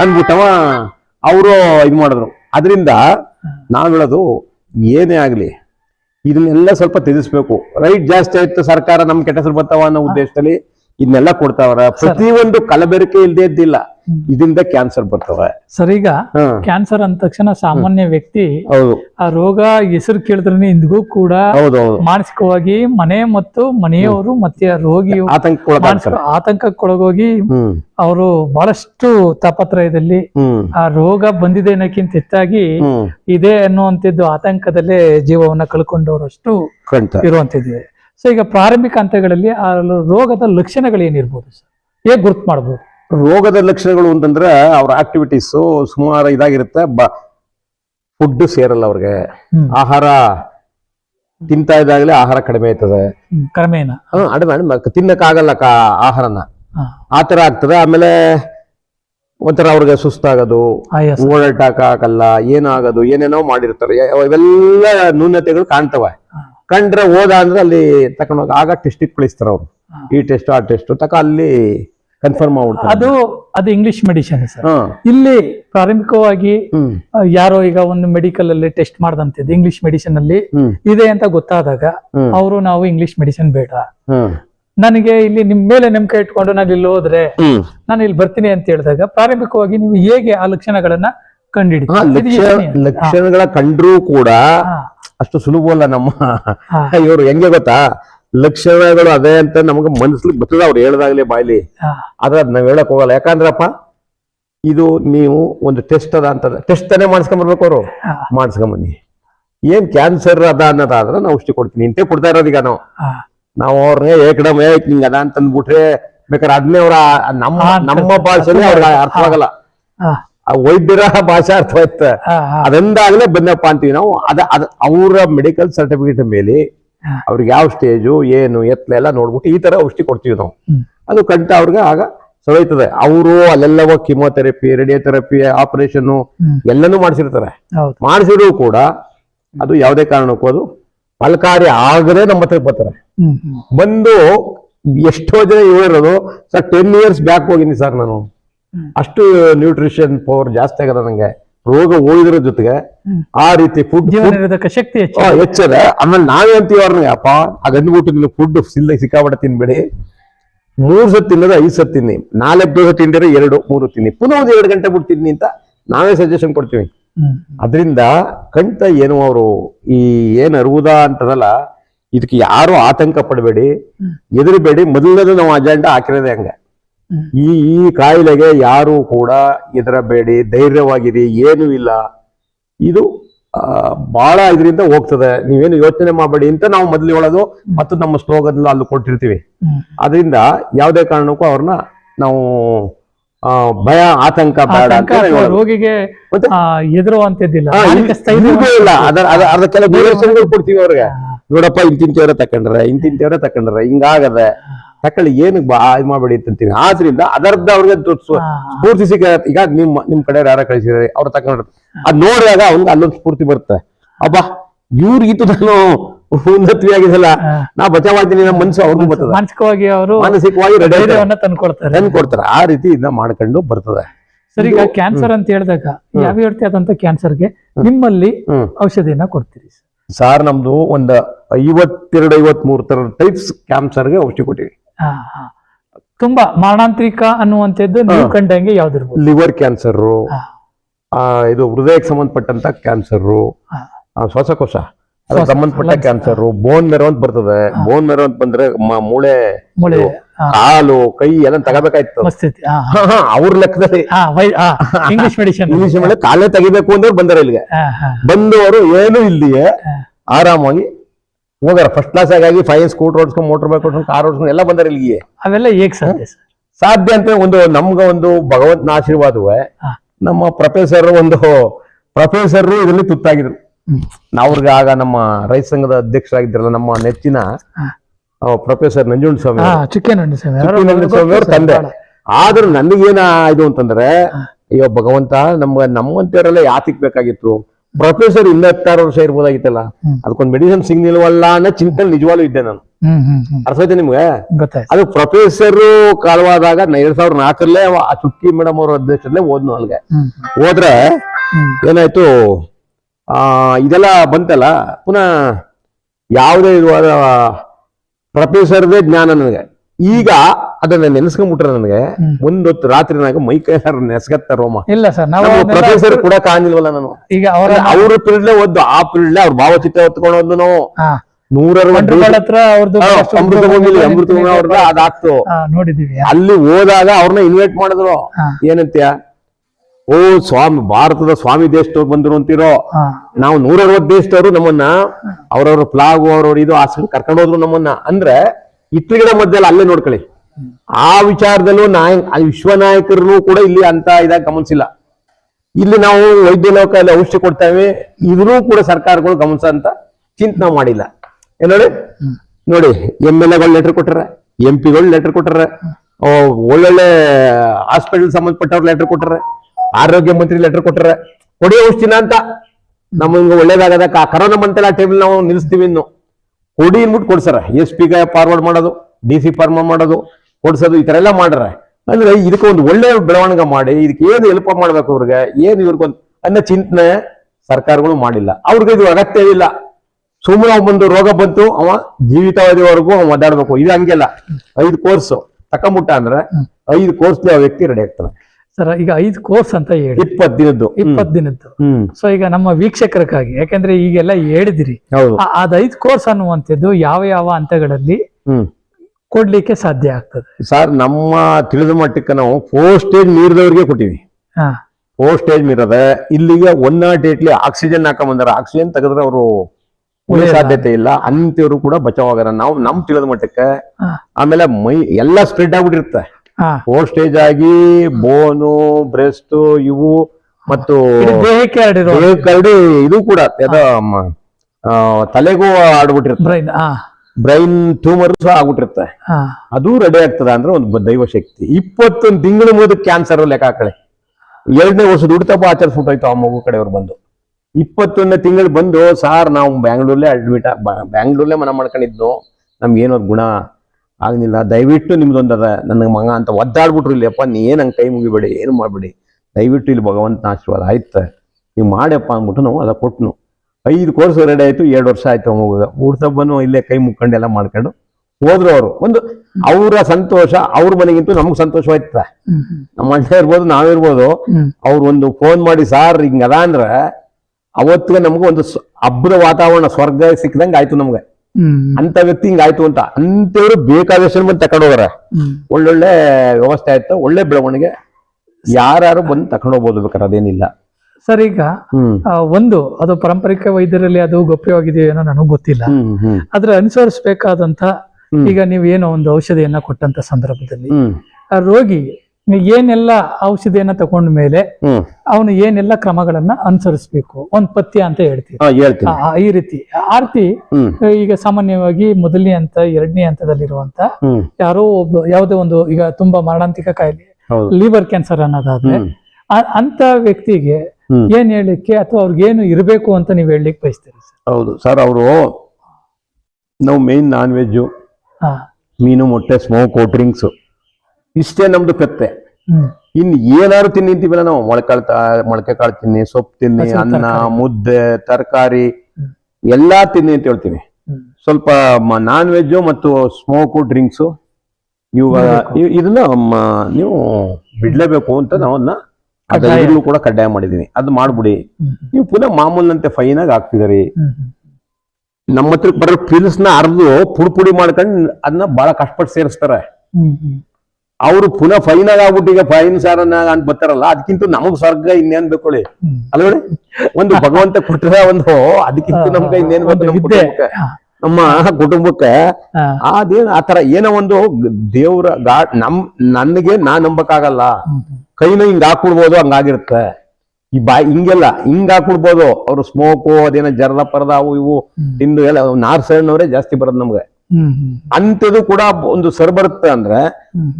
ಅಂದ್ಬಿಟ್ಟವ ಅವರು ಇದು ಮಾಡಿದ್ರು. ಅದರಿಂದ ನಾವ್ ಹೇಳೋದು ಏನೇ ಆಗ್ಲಿ ಇದನ್ನೆಲ್ಲ ಸ್ವಲ್ಪ ತ್ಯಜಿಸ್ಬೇಕು ರೈಟ್ ಜಾಸ್ತಿ ಆಯ್ತು ಸರ್ಕಾರ ನಮ್ ಕೆಟ್ಟ ಬರ್ತಾವ ಅನ್ನೋ ಉದ್ದೇಶದಲ್ಲಿ ಇದನ್ನೆಲ್ಲ ಕೊಡ್ತಾವ್ರ. ಪ್ರತಿಯೊಂದು ಕಲಬೆರಕೆ ಇಲ್ದೇ ಇದ್ದಿಲ್ಲ. ಇದರಿಂದ ಕ್ಯಾನ್ಸರ್ ಬರ್ತವೆ. ಸರ್ ಈಗ ಕ್ಯಾನ್ಸರ್ ಅಂದ ತಕ್ಷಣ ಸಾಮಾನ್ಯ ವ್ಯಕ್ತಿ ಹೌದು. ಆ ರೋಗ ಹೆಸರು ಕೇಳಿದ್ರೆ ಇಂದಿಗೂ ಕೂಡ ಮಾನಸಿಕವಾಗಿ ಮನೆ ಮತ್ತು ಮನೆಯವರು ಮತ್ತೆ ಆ ರೋಗಿಯು ಆತಂಕಕ್ಕೊಳಗೋಗಿ ಅವರು ಬಹಳಷ್ಟು ತಾಪತ್ರಯದಲ್ಲಿ ಆ ರೋಗ ಬಂದಿದೆ ಅನ್ನೋಕ್ಕಿಂತ ಹೆಚ್ಚಾಗಿ ಇದೆ ಅನ್ನುವಂಥದ್ದು ಆತಂಕದಲ್ಲೇ ಜೀವವನ್ನ ಕಳ್ಕೊಂಡವರಷ್ಟು ಇರುವಂತಿದೆ ಸೊ ಈಗ ಪ್ರಾರಂಭಿಕ ಹಂತಗಳಲ್ಲಿ ಆ ರೋಗದ ಲಕ್ಷಣಗಳು ಏನಿರ್ಬೋದು ಸರ್ ಹೇಗೆ ಗುರುತು ಮಾಡ್ಬೋದು? ರೋಗದ ಲಕ್ಷಣಗಳು ಅಂತಂದ್ರೆ ಅವ್ರ ಆಕ್ಟಿವಿಟೀಸ್ ಸುಮಾರು ಇದಾಗಿರುತ್ತೆ. ಬ ಫುಡ್ ಸೇರಲ್ಲ ಅವ್ರಿಗೆ. ಆಹಾರ ತಿಂತಾ ಇದ್ದಾಗಲೇ ಆಹಾರ ಕಡಿಮೆ ಆಯ್ತದೆ. ಹ್ಮ್ ಅಡಿಮೆ ತಿನ್ನಕ್ಕಾಗಲ್ಲ ಕಾ ಆಹಾರನ. ಆತರ ಆ ಥರ ಆಗ್ತದೆ. ಆಮೇಲೆ ಒಂಥರ ಅವ್ರಿಗೆ ಸುಸ್ತಾಗೋದು ಓಡಾಟಕ್ಕಾಗಲ್ಲ ಏನಾಗೋದು ಏನೇನೋ ಮಾಡಿರ್ತಾರೆ. ಇವೆಲ್ಲ ನ್ಯೂನತೆಗಳು ಕಾಣ್ತವೆ. ಕಂಡ್ರೆ ಹೋದ ಅಂದ್ರೆ ಅಲ್ಲಿ ತಕೊಂಡೋಗಿ ಆಗ ಟೆಸ್ಟಿಗೆ ಕಳಿಸ್ತಾರ ಅವ್ರು. ಈ ಟೆಸ್ಟ್ ಆ ಟೆಸ್ಟ್ ತಕ ಅಲ್ಲಿ ಕನ್ಫರ್ಮ್ ಮಾಡ್ಬಿಡ್ತಾರೆ ಅದು ಅದು ಇಂಗ್ಲಿಷ್ ಮೆಡಿಸಿನ್ ಸರ್. ಹಾ. ಇಲ್ಲಿ ಪ್ರಾರಂಭಿಕವಾಗಿ ಹ್ಮ್. ಯಾರೋ ಈಗ ಒಂದು ಮೆಡಿಕಲ್ ಅಲ್ಲಿ ಟೆಸ್ಟ್ ಮಾಡ್ದಂತಿದ್ದು ಇಂಗ್ಲಿಷ್ ಮೆಡಿಸಿನ್ ಅಲ್ಲಿ ಹ್ಮ್. ಇದೆ ಅಂತ ಗೊತ್ತಾದಾಗ ಹ್ಮ್. ಅವರು ನಾವು ಇಂಗ್ಲಿಷ್ ಮೆಡಿಸಿನ್ ಬೇಡ. ಹ್ಮ್ ನನಗೆ ಇಲ್ಲಿ ನಿಮ್ ಮೇಲೆ ನಂಬಿಕೆ ಇಟ್ಕೊಂಡು ನಾನು ಇಲ್ಲಿ ಹೋದ್ರೆ ಹ್ಮ್. ನಾನು ಇಲ್ಲಿ ಬರ್ತೀನಿ ಅಂತ ಹೇಳಿದಾಗ ಪ್ರಾರಂಭಿಕವಾಗಿ ನೀವು ಹೇಗೆ ಆ ಲಕ್ಷಣಗಳನ್ನ ಕಂಡು ಕಂಡುಹಿಡಿತೀರಿ ಇದು ಲಕ್ಷಣಗಳ ಕಂಡ್ರೂ ಕೂಡ ಅಷ್ಟು ಸುಲಭವಲ್ಲ ನಮ್ಮ ಇವರು. ಹೆಂಗೆ ಗೊತ್ತಾ? ಲಕ್ಷಣಗಳು ಅದೇ ಅಂತ ನಮಗೆ ಮನಸ್ಸಿಗೆ ಬರ್ತದ ಅವ್ರು ಹೇಳ್ದಾಗ್ಲಿ ಬಾಯ್ಲಿ. ಆದ್ರೆ ಅದ್ ನಾವ್ ಹೇಳಕ್ ಹೋಗಲ್ಲ. ಯಾಕಂದ್ರಪ್ಪ? ಇದು ನೀವು ಒಂದು ಟೆಸ್ಟ್ ಅದ ಅಂತ. ಟೆಸ್ಟ್ ತಾನೇ ಮಾಡಿಸ್ಕೊಂಬರ್ಬೇಕು ಅವರು. ಮಾಡಿಸ್ಕೊಂಬನ್ನಿ. ಏನ್ ಕ್ಯಾನ್ಸರ್ ಅದ ಅನ್ನೋದಾದ್ರೆ ನಾವು ಔಷಧಿ ಕೊಡ್ತೀನಿ. ಇಂತೆ ಕೊಡ್ತಾ ಇರೋದು ಈಗ ನಾವು. ನಾವು ಅವ್ರನ್ನೇ ಏಕಡಮ್ ಏ ಹಿಂಗ ಅದ ಅಂತಂದ್ಬಿಟ್ರೆ ಬೇಕಾದ್ರೆ ಅದನ್ನೇ ಅವ್ರ ನಮ್ಮ ನಮ್ಮ ಭಾಷೆನೇ ಅವ್ರ ಅರ್ಥ ಹಾ, ಆ ವೈದ್ಯರ ಭಾಷಾ ಅರ್ಥ ಆಯ್ತ ಅದೊಂದಾಗಲೇ ಬಂದಪ್ಪ ಅಂತೀವಿ ನಾವು. ಅದ ಅದ ಅವರ ಮೆಡಿಕಲ್ ಸರ್ಟಿಫಿಕೇಟ್ ಮೇಲೆ. ಅವ್ರಿಗೆ ಯಾವ ಸ್ಟೇಜು ಏನು ಎತ್ಲ ಎಲ್ಲ ನೋಡ್ಬಿಟ್ಟು ಈ ತರ ಔಷಧಿ ಕೊಡ್ತೀವಿ ನಾವು. ಅದು ಕಂಟ ಅವ್ರಿಗೆ ಆಗ ಸೊಳೈತದೆ ಅವರು ಅಲ್ಲೆಲ್ಲವ ಕಿಮೋಥೆರಪಿ ರೇಡಿಯೋಥೆರಪಿ ಆಪರೇಷನ್. ಎಲ್ಲನೂ ಮಾಡಿಸಿರ್ತಾರೆ. ಮಾಡಿಸಿದ್ರು ಕೂಡ ಅದು ಯಾವುದೇ ಕಾರಣಕ್ಕೂ ಅದು ಫಲಕಾರಿ ಆಗದೆ ನಮ್ಮ ಹತ್ರ ಬರ್ತಾರೆ. ಬಂದು ಎಷ್ಟೋ ಜನ ಹೇಳಿರೋದು ಸರ್ ಟೆನ್ ಇಯರ್ಸ್ ಬ್ಯಾಕ್ ಹೋಗಿನಿ ಸರ್ ನಾನು. ಅಷ್ಟು ನ್ಯೂಟ್ರಿಷನ್ ಪವರ್ ಜಾಸ್ತಿ ಆಗದ ನಂಗೆ. ರೋಗ ಹೋಗಿದ್ರ ಜೊತೆಗೆ ಆ ರೀತಿ ಫುಡ್ ಶಕ್ತಿ ಹೆಚ್ಚದ. ಆಮೇಲೆ ನಾವೇ ಅಂತೀವಿ ಅವ್ರನ್ನ ಅಪ್ಪ ಹಾಗಂದ್ಬಿಟ್ಟು ಫುಡ್ ಸಿಲ್ಲ ಸಿಕ್ಕಾಪಟ್ಟೆ ತಿನ್ಬೇಡಿ. ಮೂರ್ ಸತ್ ತಿನ್ನದ ಐದ್ ಸತ್ ತಿನ್ನಿ. ನಾಲ್ಕು ದಿವಸ ತಿಂದಿದ್ರೆ ಎರಡು ಮೂರು ತಿನ್ನಿ. ಪುನಃ ಒಂದು ಎರಡು ಗಂಟೆ ಬಿಟ್ಟು ತಿನ್ನಿ ಅಂತ ನಾವೇ ಸಜೆಷನ್ ಕೊಡ್ತೀವಿ. ಅದರಿಂದ ಖಂಡಿತ ಏನು ಅವರು ಈ ಏನ್ ಅರುವುದ ಅಂತದಲ್ಲ ಇದಕ್ಕೆ ಯಾರು ಆತಂಕ ಪಡಬೇಡಿ. ಎದುರಬೇಡಿ. ಮೊದಲನೇದು ನಾವು ಅಜೆಂಡಾ ಹಾಕಿರೋದೇ ಹಂಗೆ. ಈ ಈ ಕಾಯಿಲೆಗೆ ಯಾರು ಕೂಡ ಇದರಬೇಡಿ ಧೈರ್ಯವಾಗಿರಿ ಏನು ಇಲ್ಲ. ಇದು ಬಹಳ ಇದರಿಂದ ಹೋಗ್ತದೆ. ನೀವೇನು ಯೋಚನೆ ಮಾಡಬೇಡಿ ಅಂತ ನಾವು ಮೊದಲು ಹೇಳೋದು ಮತ್ತು ನಮ್ಮ ಸ್ಲೋಗನ್ ಅಲ್ಲಿ ಕೊಟ್ಟಿರ್ತೀವಿ. ಅದರಿಂದ ಯಾವುದೇ ಕಾರಣಕ್ಕೂ ಅವ್ರನ್ನ ನಾವು ಭಯ ಆತಂಕ ಬೇಡ. ರೋಗಿಗೆ ಇಲ್ಲಿ- ಅದರ ಅದ ಕೆಲವು ಕೊಡ್ತೀವಿ ಅವ್ರಿಗೆ. ನೋಡಪ್ಪ ಇಂತಿಂತವ್ರೆ ತಕೊಂಡ್ರೆ ಇಂತಿಂತವ್ರೆ ತಕೊಂಡ್ರೆ ಹಿಂಗಾಗದೆ. ತಕೊಳ್ಳಿ ಏನಕ್ಕೆ ಬಾ ಇದು ಮಾಡಬೇಡಿ ಅಂತೀವಿ ಆದ್ರಿಂದ ಅದರ್ಧ ಅವ್ರಿಗೆ ಸ್ಫೂರ್ತಿ ಸಿಕ್ಕ ಈಗ ನಿಮ್ ನಿಮ್ ಕಡೆ ಯಾರ ಕಳಿಸಿದ್ರೆ ಅವ್ರು ತಕ್ಕ ಅದ್ ನೋಡಿದಾಗ ಅವ್ನಿಗೆ ಅಲ್ಲೊಂದು ಸ್ಫೂರ್ತಿ ಬರುತ್ತೆ. ಅಬ್ಬ ಇವ್ರಿಗಿತ್ತು ನಾನು ಉನ್ನತಿ ಆಗಿದಲ್ಲ. ನಾ ಬಚಾವ್ ಮಾಡ್ತೀನಿ ನಮ್ಮ ಮನಸ್ಸು ಅವ್ರಿಗೂ ಬರ್ತದೆ. ಮಾನಸಿಕವಾಗಿ ಅವರು ಮಾನಸಿಕವಾಗಿ ತಂದ್ಕೊಡ್ತಾರೆ. ತಂದ್ಕೊಡ್ತಾರೆ. ತಂದು ಕೊಡ್ತಾರೆ ಆ ರೀತಿ ಇದನ್ನ ಮಾಡ್ಕೊಂಡು ಬರ್ತದೆ. ಸರ್ ಈಗ ಕ್ಯಾನ್ಸರ್ ಅಂತ ಹೇಳಿದಾಗ ಯಾವ ರೀತಿಯಾದಂತ ಕ್ಯಾನ್ಸರ್ಗೆ ನಿಮ್ಮಲ್ಲಿ ಔಷಧಿಯನ್ನ ಕೊಡ್ತೀರಿ ಸರ್? ನಮ್ದು ಒಂದು ಐವತ್ತೆರಡು ಐವತ್ಮೂರು ತರ ಟೈಪ್ಸ್ ಕ್ಯಾನ್ಸರ್ಗೆ ಔಷಧಿ ಕೊಟ್ಟಿವಿ. ತುಂಬಾ ಮಾರಣಾಂತರಿಕ ಅನ್ನುವಂಥದ್ದು ನೀವು. ಕಂಡಂಗೆ ಯಾವ್ದಿರ್ಬೋದು? Liver cancer. ಇದು ಹೃದಯಕ್ಕೆ ಸಂಬಂಧಪಟ್ಟಂತ ಕ್ಯಾನ್ಸರ್. ಶ್ವಾಸಕೋಶ. ಅದಕ್ಕೆ ಸಂಬಂಧಪಟ್ಟ ಕ್ಯಾನ್ಸರ್ ಬೋನ್ ಮೆರೋ ಅಂತ ಬರ್ತದೆ. ಬೋನ್ ಮೆರೋ ಅಂತ ಬಂದ್ರೆ ಮೂಳೆ ಮೂಳೆ ಕಾಲು ಕೈ ಎಲ್ಲ ತಗೋಬೇಕಾಯ್ತು. ಅವ್ರ ಲೆಕ್ಕದಲ್ಲಿ. ಇಂಗ್ಲಿಷ್ ಮೆಡಿಸಿನ್ ಇಂಗ್ಲಿಷ್ ಮೇಲೆ ಕಾಲೇ ತೆಗಿಬೇಕು ಅಂದ್ರೆ ಬಂದಾರೆ ಇಲ್ಲಿಗೆ. ಬಂದವರು ಏನು ಇಲ್ಲಿಯೇ. ಆರಾಮಾಗಿ ಹೋಗಾರ ಫಸ್ಟ್ ಕ್ಲಾಸ್ ಆಗಿ ಫೈವ್ ಸ್ಕೂಟರ್ ಓಡಿಸ್ಕೊಂಡು ಮೋಟರ್ ಬೈಕ್ ಓಡಿಸ್ಕೊಂಡು ಕಾರ್ ಓಡಿಸ್ಕೊಂಡು ಎಲ್ಲ ಬಂದಾರೆ ಇಲ್ಲಿಗೆ. ಅವೆಲ್ಲ ಹೇಗ್ ಸಾಧ್ಯ ಸರ್ ಸಾಧ್ಯ ಅಂತ ಒಂದು ನಮ್ಗ ಒಂದು ಭಗವಂತನ ಆಶೀರ್ವಾದವೇ. ನಮ್ಮ ಪ್ರೊಫೆಸರ್ ಒಂದು ಪ್ರೊಫೆಸರ್ ಇದರಲ್ಲಿ ತುತ್ತಾಗಿದ್ರು. ನಾವ್ರಿಗ ಆಗ ನಮ್ಮ ರೈತ ಸಂಘದ ಅಧ್ಯಕ್ಷರಾಗಿದ್ರಲ್ಲ ನಮ್ಮ ನೆಚ್ಚಿನ ಪ್ರೊಫೆಸರ್ ನಂಜುಂಡ ಸ್ವಾಮಿ ಸ್ವಾಮಿ ಅವ್ರ. ತಂದೆ. ಆದ್ರೂ ನನಗೇನ ಇದು ಅಂತಂದ್ರೆ ಅಯ್ಯೋ ಭಗವಂತ ನಮ್ಗ ನಮ್ಮಂತವರೆಲ್ಲ ಯಾತಿಕ್ ಬೇಕಾಗಿತ್ತು? ಪ್ರೊಫೆಸರ್ ಇಲ್ಲ ಹತ್ತಾರು ವರ್ಷ ಇರ್ಬೋದಾಗಿತ್ತಲ್ಲ. ಅದಕ್ಕೊಂದು ಮೆಡಿಸಿನ್ ಸಿಗ್ನಿಲ್ವಲ್ಲ ಅನ್ನೋ ಚಿಂತನೆ ನಿಜವಾಗ್ಲೂ ಇದ್ದೆ ನಾನು. ಅರ್ಥ ಆಯ್ತಾ ನಿಮ್ಗೆ? ಅದು ಪ್ರೊಫೆಸರ್ ಕಾಲವಾದಾಗ ಎರಡ್ ಸಾವಿರದ ನಾಲ್ಕರಲ್ಲೇ ಆ ಚುಕ್ಕಿ ಮೇಡಮ್ ಅವ್ರ ಅಧ್ಯಕ್ಷರಲ್ಲೇ ಓದ್ನು ಅಲ್ಲಿಗೆ ಹ್ಮ್. ಹೋದ್ರೆ ಏನಾಯ್ತು? ಆ ಇದೆಲ್ಲ ಬಂತಲ್ಲ? ಪುನಃ ಯಾವುದೇ ಇರುವ ಪ್ರೊಫೆಸರ್ದೇ ಜ್ಞಾನ ನನಗೆ. ಈಗ ಅದನ್ನ ನೆನೆಸ್ಕೊಂಡ್ಬಿಟ್ರೆ ನನಗೆ ಒಂದೊತ್ತು ರಾತ್ರಿ ರಾತ್ರಿನಾಗ ಮೈ ಕೈ ನೆಸ್ಗತ್ತ ರೋಮ? ಇಲ್ಲ ಸರ್ ನಾವು ಪ್ರೊಫೆಸರ್ ಕೂಡ ಕಾಣಿಲ್ವಲ್ಲ ನಾನು. ಈಗ ಅವರ ಅವ್ರ ಪಿರಿಡ್ಲೆ ಓದ್ದು ಆ ಪಿರಿಡ್ಲೆ ಅವ್ರ ಭಾವಚಿತ್ರ ಹೊತ್ಕೊಂಡು ನಾವು. ನೂರರವತ್ತು ಅಮೃತ ಭೂಮಿಲಿ ಅಮೃತ ಭೂಮಿ ನೋಡಿದೀವಿ. ಅಲ್ಲಿ ಹೋದಾಗ ಅವ್ರನ್ನ ಇನ್ವೈಟ್ ಮಾಡಿದ್ರು. ಏನಂತ್ಯ? ಓ ಸ್ವಾಮಿ ಭಾರತದ ಸ್ವಾಮಿ ದೇಶದವ್ರು ಬಂದ್ರು ಅಂತಿರೋ? ನಾವು ನೂರ ಅರವತ್ತು ದೇಶದವರು ನಮ್ಮನ್ನ. ಅವ್ರವ್ರ ಫ್ಲಾಗ್ ಅವ್ರವ್ರ ಇದು ಆಸ್ಪತ್ರೆ ಕರ್ಕೊಂಡು ಹೋದ್ರು ನಮ್ಮನ್ನ. ಅಂದ್ರೆ ಇತ್ತಿಗಡೆ ಮಧ್ಯದಲ್ಲಿ ಅಲ್ಲೇ ನೋಡ್ಕೊಳ್ಳಿ. ಆ ವಿಚಾರದಲ್ಲೂ ನಾಯ ಆ ವಿಶ್ವ ನಾಯಕರನ್ನು ಕೂಡ ಇಲ್ಲಿ ಅಂತ ಇದಾಗ ಗಮನಿಸಿಲ್ಲ. ಇಲ್ಲಿ ನಾವು ವೈದ್ಯ ಲೋಕದಲ್ಲಿ ಔಷಧಿ ಕೊಡ್ತೇವೆ ಇದನ್ನೂ ಕೂಡ ಸರ್ಕಾರಗಳು ಗಮನಿಸ ಅಂತ ಚಿಂತನೆ ಮಾಡಿಲ್ಲ. ಏನೋಡಿ ನೋಡಿ. ನೋಡಿ ಎಂ ಎಲ್ ಎಗಳು ಲೆಟರ್ ಕೊಟ್ಟಾರ ಎಂ ಪಿಗಳು ಲೆಟರ್ ಕೊಟ್ಟರೆ ಒಳ್ಳೊಳ್ಳೆ ಹಾಸ್ಪಿಟಲ್ ಸಂಬಂಧಪಟ್ಟವ್ರು ಲೆಟರ್ ಕೊಟ್ಟರೆ ಆರೋಗ್ಯ ಮಂತ್ರಿ ಲೆಟರ್ ಕೊಟ್ಟರೆ ಕೊಡಿ ಔಷಧಿನ ಅಂತ. ನಮಗೆ ಒಳ್ಳೇದಾಗದ ಕರೋನಾ ಬಂತಲ್ಲ ಆ ಟೈಮಲ್ಲಿ ನಾವು ನಿಲ್ಲಿಸ್ತೀವಿ ಇನ್ನು. ಕೊಡಿ ಅಂದ್ಬಿಟ್ಟು ಕೊಡ್ಸಾರ. ಎಸ್ ಪಿಗೆ ಫಾರ್ವರ್ಡ್ ಮಾಡೋದು ಡಿ ಸಿ ಫಾರ್ವರ್ಡ್ ಮಾಡೋದು ಕೊಡ್ಸೋದು ಈ ತರ ಎಲ್ಲ ಮಾಡ್ರ. ಅಂದ್ರೆ ಇದಕ್ಕೆ ಒಂದು ಒಳ್ಳೆ ಬೆಳವಣಿಗೆ ಮಾಡಿ ಇದಕ್ಕೆ ಏನು ಹೆಲ್ಪ್ ಮಾಡ್ಬೇಕು ಅವ್ರಿಗೆ? ಏನು ಇವ್ರಿಗೊಂದು ಅನ್ನೋ ಚಿಂತನೆ ಸರ್ಕಾರಗಳು ಮಾಡಿಲ್ಲ. ಅವ್ರಿಗೆ ಇದು ಅಗತ್ಯ ಇಲ್ಲ. ಸುಮ್ಮನೆ ಒಂದು ಬಂದು ರೋಗ ಬಂತು ಅವ ಜೀವಿತಾವಧಿವರೆಗೂ ಅವ ಒದ್ದಾಡ್ಬೇಕು. ಇದು ಹಂಗೆಲ್ಲ. ಐದು ಕೋರ್ಸ್ ತಕೊಂಬಿಟ್ಟ ಅಂದ್ರೆ ಐದು ಕೋರ್ಸ್ ಆ ವ್ಯಕ್ತಿ ರೆಡಿ ಆಗ್ತಾನೆ. ಸರ್ ಈಗ ಐದು ಕೋರ್ಸ್ ಅಂತ ಹೇಳಿ. ಇಪ್ಪತ್ತು ದಿನದ್ದು. ಇಪ್ಪತ್ತು ದಿನದ್ದು. ಸೊ ಈಗ ನಮ್ಮ ವೀಕ್ಷಕರಿಗಾಗಿ ಯಾಕಂದ್ರೆ ಈಗೆಲ್ಲ ಹೇಳಿದಿರಿ. ಅದ್ ಐದು ಕೋರ್ಸ್ ಅನ್ನುವಂಥದ್ದು ಯಾವ ಯಾವ ಹಂತಗಳಲ್ಲಿ ಕೊಡ್ಲಿಕ್ಕೆ ಸಾಧ್ಯ ಆಗ್ತದೆ. ಸರ್ ನಮ್ಮ ತಿಳಿದ ಮಟ್ಟಕ್ಕೆ ನಾವು ಫೋರ್ ಸ್ಟೇಜ್ ಮೀರಿದವ್ರಿಗೆ ಕೊಟ್ಟಿವಿ. ಫೋರ್ ಸ್ಟೇಜ್ ಮೀರದ ಇಲ್ಲಿಗೆ ಒನ್ ನಾಟ್ ಏಟ್ಲಿ ಆಕ್ಸಿಜನ್ ಹಾಕೊಂಬಂದಾರ ಆಕ್ಸಿಜನ್ ತೆಗೆದ್ರೆ ಅವರು ಉಳಿಯೋ ಸಾಧ್ಯತೆ ಇಲ್ಲ. ಅಂತವ್ರು ಕೂಡ ಬಚಾವ್ ಆಗ್ಯಾರ ನಾವು ನಮ್ ತಿಳಿದ ಮಟ್ಟಕ್ಕೆ ಆಮೇಲೆ ಮೈ ಎಲ್ಲ ಸ್ಪ್ರೆಡ್ ಆಗ್ಬಿಟ್ಟಿರುತ್ತೆ. ಫೋರ್ ಸ್ಟೇಜ್ ಆಗಿ ಬೋನು ಬ್ರೆಸ್ಟ್ ಇವು ಮತ್ತು ಕರಡಿ ಇದು ಕೂಡ ತಲೆಗೂ ಆಡ್ಬಿಟ್ಟಿರುತ್ತೆ. ಬ್ರೈನ್ ಟ್ಯೂಮರ್ ಸಹ ಆಗ್ಬಿಟ್ಟಿರುತ್ತೆ. ಅದು ರೆಡಿ ಆಗ್ತದ ಅಂದ್ರೆ ಒಂದು ದೈವ ಶಕ್ತಿ. ಇಪ್ಪತ್ತೊಂದು ತಿಂಗಳು ಮುಗಿದು ಕ್ಯಾನ್ಸರ್ ಲೆಕ್ಕ ಹಾಕಳೆ. ಎರಡನೇ ವರ್ಷದ ದುಡ್ತಪ್ಪ ಆಚರಿಸ್ಬಿಟ್ಟೋಯ್ತು ಆ ಮಗು ಕಡೆಯವ್ರು ಬಂದು. ಇಪ್ಪತ್ತೊಂದನೇ ತಿಂಗಳು ಬಂದು ಸಾರ್ ನಾವು ಬ್ಯಾಂಗ್ಳೂರ್ಲೇ ಅಡ್ಮಿಟ್ ಬ್ಯಾಂಗ್ಳೂರ್ಲೇ ಮನ ಮಾಡ್ಕೊಂಡಿದ್ದು ನಮ್ಗೆ ಏನೋ ಗುಣ ಆಗ್ಲಿಲ್ಲ. ದಯವಿಟ್ಟು ನಿಮ್ದೊಂದು ಅದ ನನಗೆ ಮಗ ಅಂತ ಒದ್ದಾಡ್ಬಿಟ್ರು ಇಲ್ಲಿ ಅಪ್ಪ ನೀ ಏನ್ ಹಂಗೆ ಕೈ ಮುಗಿಬೇಡಿ ಏನು ಮಾಡಬೇಡಿ? ದಯವಿಟ್ಟು ಇಲ್ಲಿ ಭಗವಂತನ ಆಶೀರ್ವಾದ ಆಯ್ತು? ನೀವು ಮಾಡ್ಯಪ್ಪ ಅಂದ್ಬಿಟ್ಟು ನಾವು ಅದ ಕೊಟ್ನು. ಐದು ಕೋರ್ಸ್ ರೆಡಿ ಆಯ್ತು ಎರಡು ವರ್ಷ ಆಯ್ತು ಊಟ ಊಡ್ಸಬ್ಬನು ಇಲ್ಲೇ ಕೈ ಮುಕ್ಕೊಂಡು ಎಲ್ಲ ಮಾಡ್ಕೊಂಡು ಹೋದ್ರು ಅವರು. ಒಂದು ಅವರ ಸಂತೋಷ ಅವ್ರ ಮನೆಗಿಂತ ನಮ್ಗೆ ಸಂತೋಷವಾಯ್ತ ನಮ್ಮ ಅಣ್ಣ ಇರ್ಬೋದು ನಾವಿರ್ಬೋದು ಅವ್ರು ಒಂದು ಫೋನ್ ಮಾಡಿ ಸಾರ್ ಹಿಂಗದ ಅಂದ್ರೆ ಅವತ್ತಿಗೆ ನಮ್ಗೆ ಒಂದು ಅಬ್ಬರ ಹಬ್ಬದ ವಾತಾವರಣ ಸ್ವರ್ಗ ಸಿಕ್ಕದಂಗ ಆಯ್ತು ನಮ್ಗೆ. ಅಂತ ವ್ಯಕ್ತಿ ಹಿಂಗಾಯ್ತು ಅಂತ. ಅಂತವ್ರು ಬೇಕಾದಷ್ಟು ಬಂದು ತಕೊಂಡೋಗ್ರ ಹೋಗಾರ. ಒಳ್ಳೊಳ್ಳೆ ವ್ಯವಸ್ಥೆ ಆಯ್ತು ಒಳ್ಳೆ ಬೆಳವಣಿಗೆ. ಯಾರು ಬಂದು ತಕೊಂಡೋಗ್ಬೋದು ಹೋಗ್ಬೋದು ಬೇಕಾದ್ರೆ ಅದೇನಿಲ್ಲ. ಸರ್ ಈಗ ಒಂದು ಅದು ಪಾರಂಪರಿಕ ವೈದ್ಯರಲ್ಲಿ ಅದು ಗೊಪ್ಯವಾಗಿದೆಯೋ ಏನೋ ನನಗೆ ಗೊತ್ತಿಲ್ಲ. ಆದ್ರೆ ಅನುಸರಿಸಬೇಕಾದಂತ ಈಗ ನೀವು ಏನೋ ಒಂದು ಔಷಧಿಯನ್ನ ಕೊಟ್ಟಂತ ಸಂದರ್ಭದಲ್ಲಿ ಆ ರೋಗಿ ಏನೆಲ್ಲ ಔಷಧಿಯನ್ನ ತಗೊಂಡ ಮೇಲೆ ಅವನು ಏನೆಲ್ಲ ಕ್ರಮಗಳನ್ನ ಅನುಸರಿಸಬೇಕು? ಒಂದ್ ಪಥ್ಯ ಅಂತ ಹೇಳ್ತೀವಿ. ಈ ರೀತಿ. ಆರ್ತಿ ಈಗ ಸಾಮಾನ್ಯವಾಗಿ ಮೊದಲನೇ ಹಂತ ಎರಡನೇ ಹಂತದಲ್ಲಿರುವಂತ ಯಾರೋ ಒಬ್ಬ ಯಾವುದೋ ಒಂದು ಈಗ ತುಂಬಾ ಮಾರಣಾಂತಿಕ ಕಾಯಿಲೆ ಲಿವರ್ ಕ್ಯಾನ್ಸರ್ ಅನ್ನೋದಾದ್ರೆ ಅಂತ ವ್ಯಕ್ತಿಗೆ ಏನ್ ಹೇಳಲಿಕ್ಕೆ ಅಥವಾ ಅವ್ರಿಗೆ ಏನು ಇರಬೇಕು ಅಂತ ನೀವು ಹೇಳಲಿಕ್ಕೆ ಬಯಸ್ತೀರಿ ಹೌದು. ಸರ್ ಅವರು ನಾವು ಮೇನ್ ನಾನ್ ವೆಜ್ಜು ಹಾ. ಮೀನು ಮೊಟ್ಟೆ ಸ್ಮೋಕ್ ಡ್ರಿಂಕ್ಸ್ ಇಷ್ಟೇ ನಮ್ದು ಕತ್ತೆ. ಇನ್ ಏನಾದ್ರು ತಿನ್ನಿಂತೀವಲ್ಲ ನಾವು ಮೊಳಕಾಳು ಮೊಳಕೆ ಕಾಳು ತಿನ್ನಿ ಸೊಪ್ಪು ತಿನ್ನಿ ಅನ್ನ ಮುದ್ದೆ ತರಕಾರಿ ಎಲ್ಲಾ ತಿನ್ನಿ ಅಂತ ಹೇಳ್ತೀನಿ. ಸ್ವಲ್ಪ ನಾನ್ ವೆಜ್ ಮತ್ತು ಸ್ಮೋಕು ಡ್ರಿಂಕ್ಸ್ ಇವಾಗ ಇದನ್ನ ನೀವು ಬಿಡ್ಲೇಬೇಕು ಅಂತ ನಾವನ್ನ ಅದನ್ನು ಕೂಡ ಕಡ್ಡಾಯ ಮಾಡಿದೀನಿ ಅದು ಮಾಡ್ಬಿಡಿ. ನೀವು ಪುನಃ ಮಾಮೂಲಿನಂತೆ ಫೈನ್ ಆಗಿ ಹಾಕ್ತಿದಾರಿ ನಮ್ಮ ಹತ್ರ ಬರೋ ಪಿಲ್ಸ್ನ ಅರ್ದು ಪುಡಿ ಪುಡಿ ಮಾಡ್ಕೊಂಡು ಅದನ್ನ ಬಹಳ ಕಷ್ಟಪಟ್ಟು ಸೇರಿಸ್ತಾರೆ. ಅವರು ಪುನಃ ಫೈನ್ ಆಗಿ ಆಗ್ಬಿಟ್ಟು ಈಗ ಫೈನ್ ಸಾರನ್ನ ಅಂತ ಬರ್ತಾರಲ್ಲ ಅದಕ್ಕಿಂತ ನಮಗ್ ಸ್ವರ್ಗ ಇನ್ನೇನ್ ಬೇಕೊಳ್ಳಿ ಅಲ್ಲ ಅಲ್ವೇ ಒಂದು ಭಗವಂತ ಕೊಟ್ಟರೆ ಒಂದು ಅದಕ್ಕಿಂತ ನಮ್ಗೆ ಇನ್ನೇನ್ ಬೇಕು ನಮ್ಮ. ಕುಟುಂಬಕ್ಕೆ ಅದೇನ್ ಆತರ ಏನೋ ಒಂದು ದೇವ್ರ ನಮ್ ನನಗೆ ನಾ ನಂಬಕ್ಕಾಗಲ್ಲ. ಕೈನ ಹಿಂಗ್ ಹಾಕ್ಬಿಡ್ಬೋದು ಹಂಗಾಗಿರುತ್ತೆ ಈ ಬಾಯಿ ಹಿಂಗೆಲ್ಲ ಹಿಂಗ್ ಹಾಕ್ಬಿಡ್ಬೋದು ಅವ್ರು ಸ್ಮೋಕು ಅದೇನೋ ಜರದ ಪರದ ಅವು ಇವು. ತಿಂದು ಎಲ್ಲ ನಾರ್ ಸೈಡ್ನವರೇ ಜಾಸ್ತಿ ಬರೋದು ನಮ್ಗೆ ಹ್ಮ್, ಕೂಡ ಒಂದು ಸರ್ ಬರುತ್ತೆ ಅಂದ್ರೆ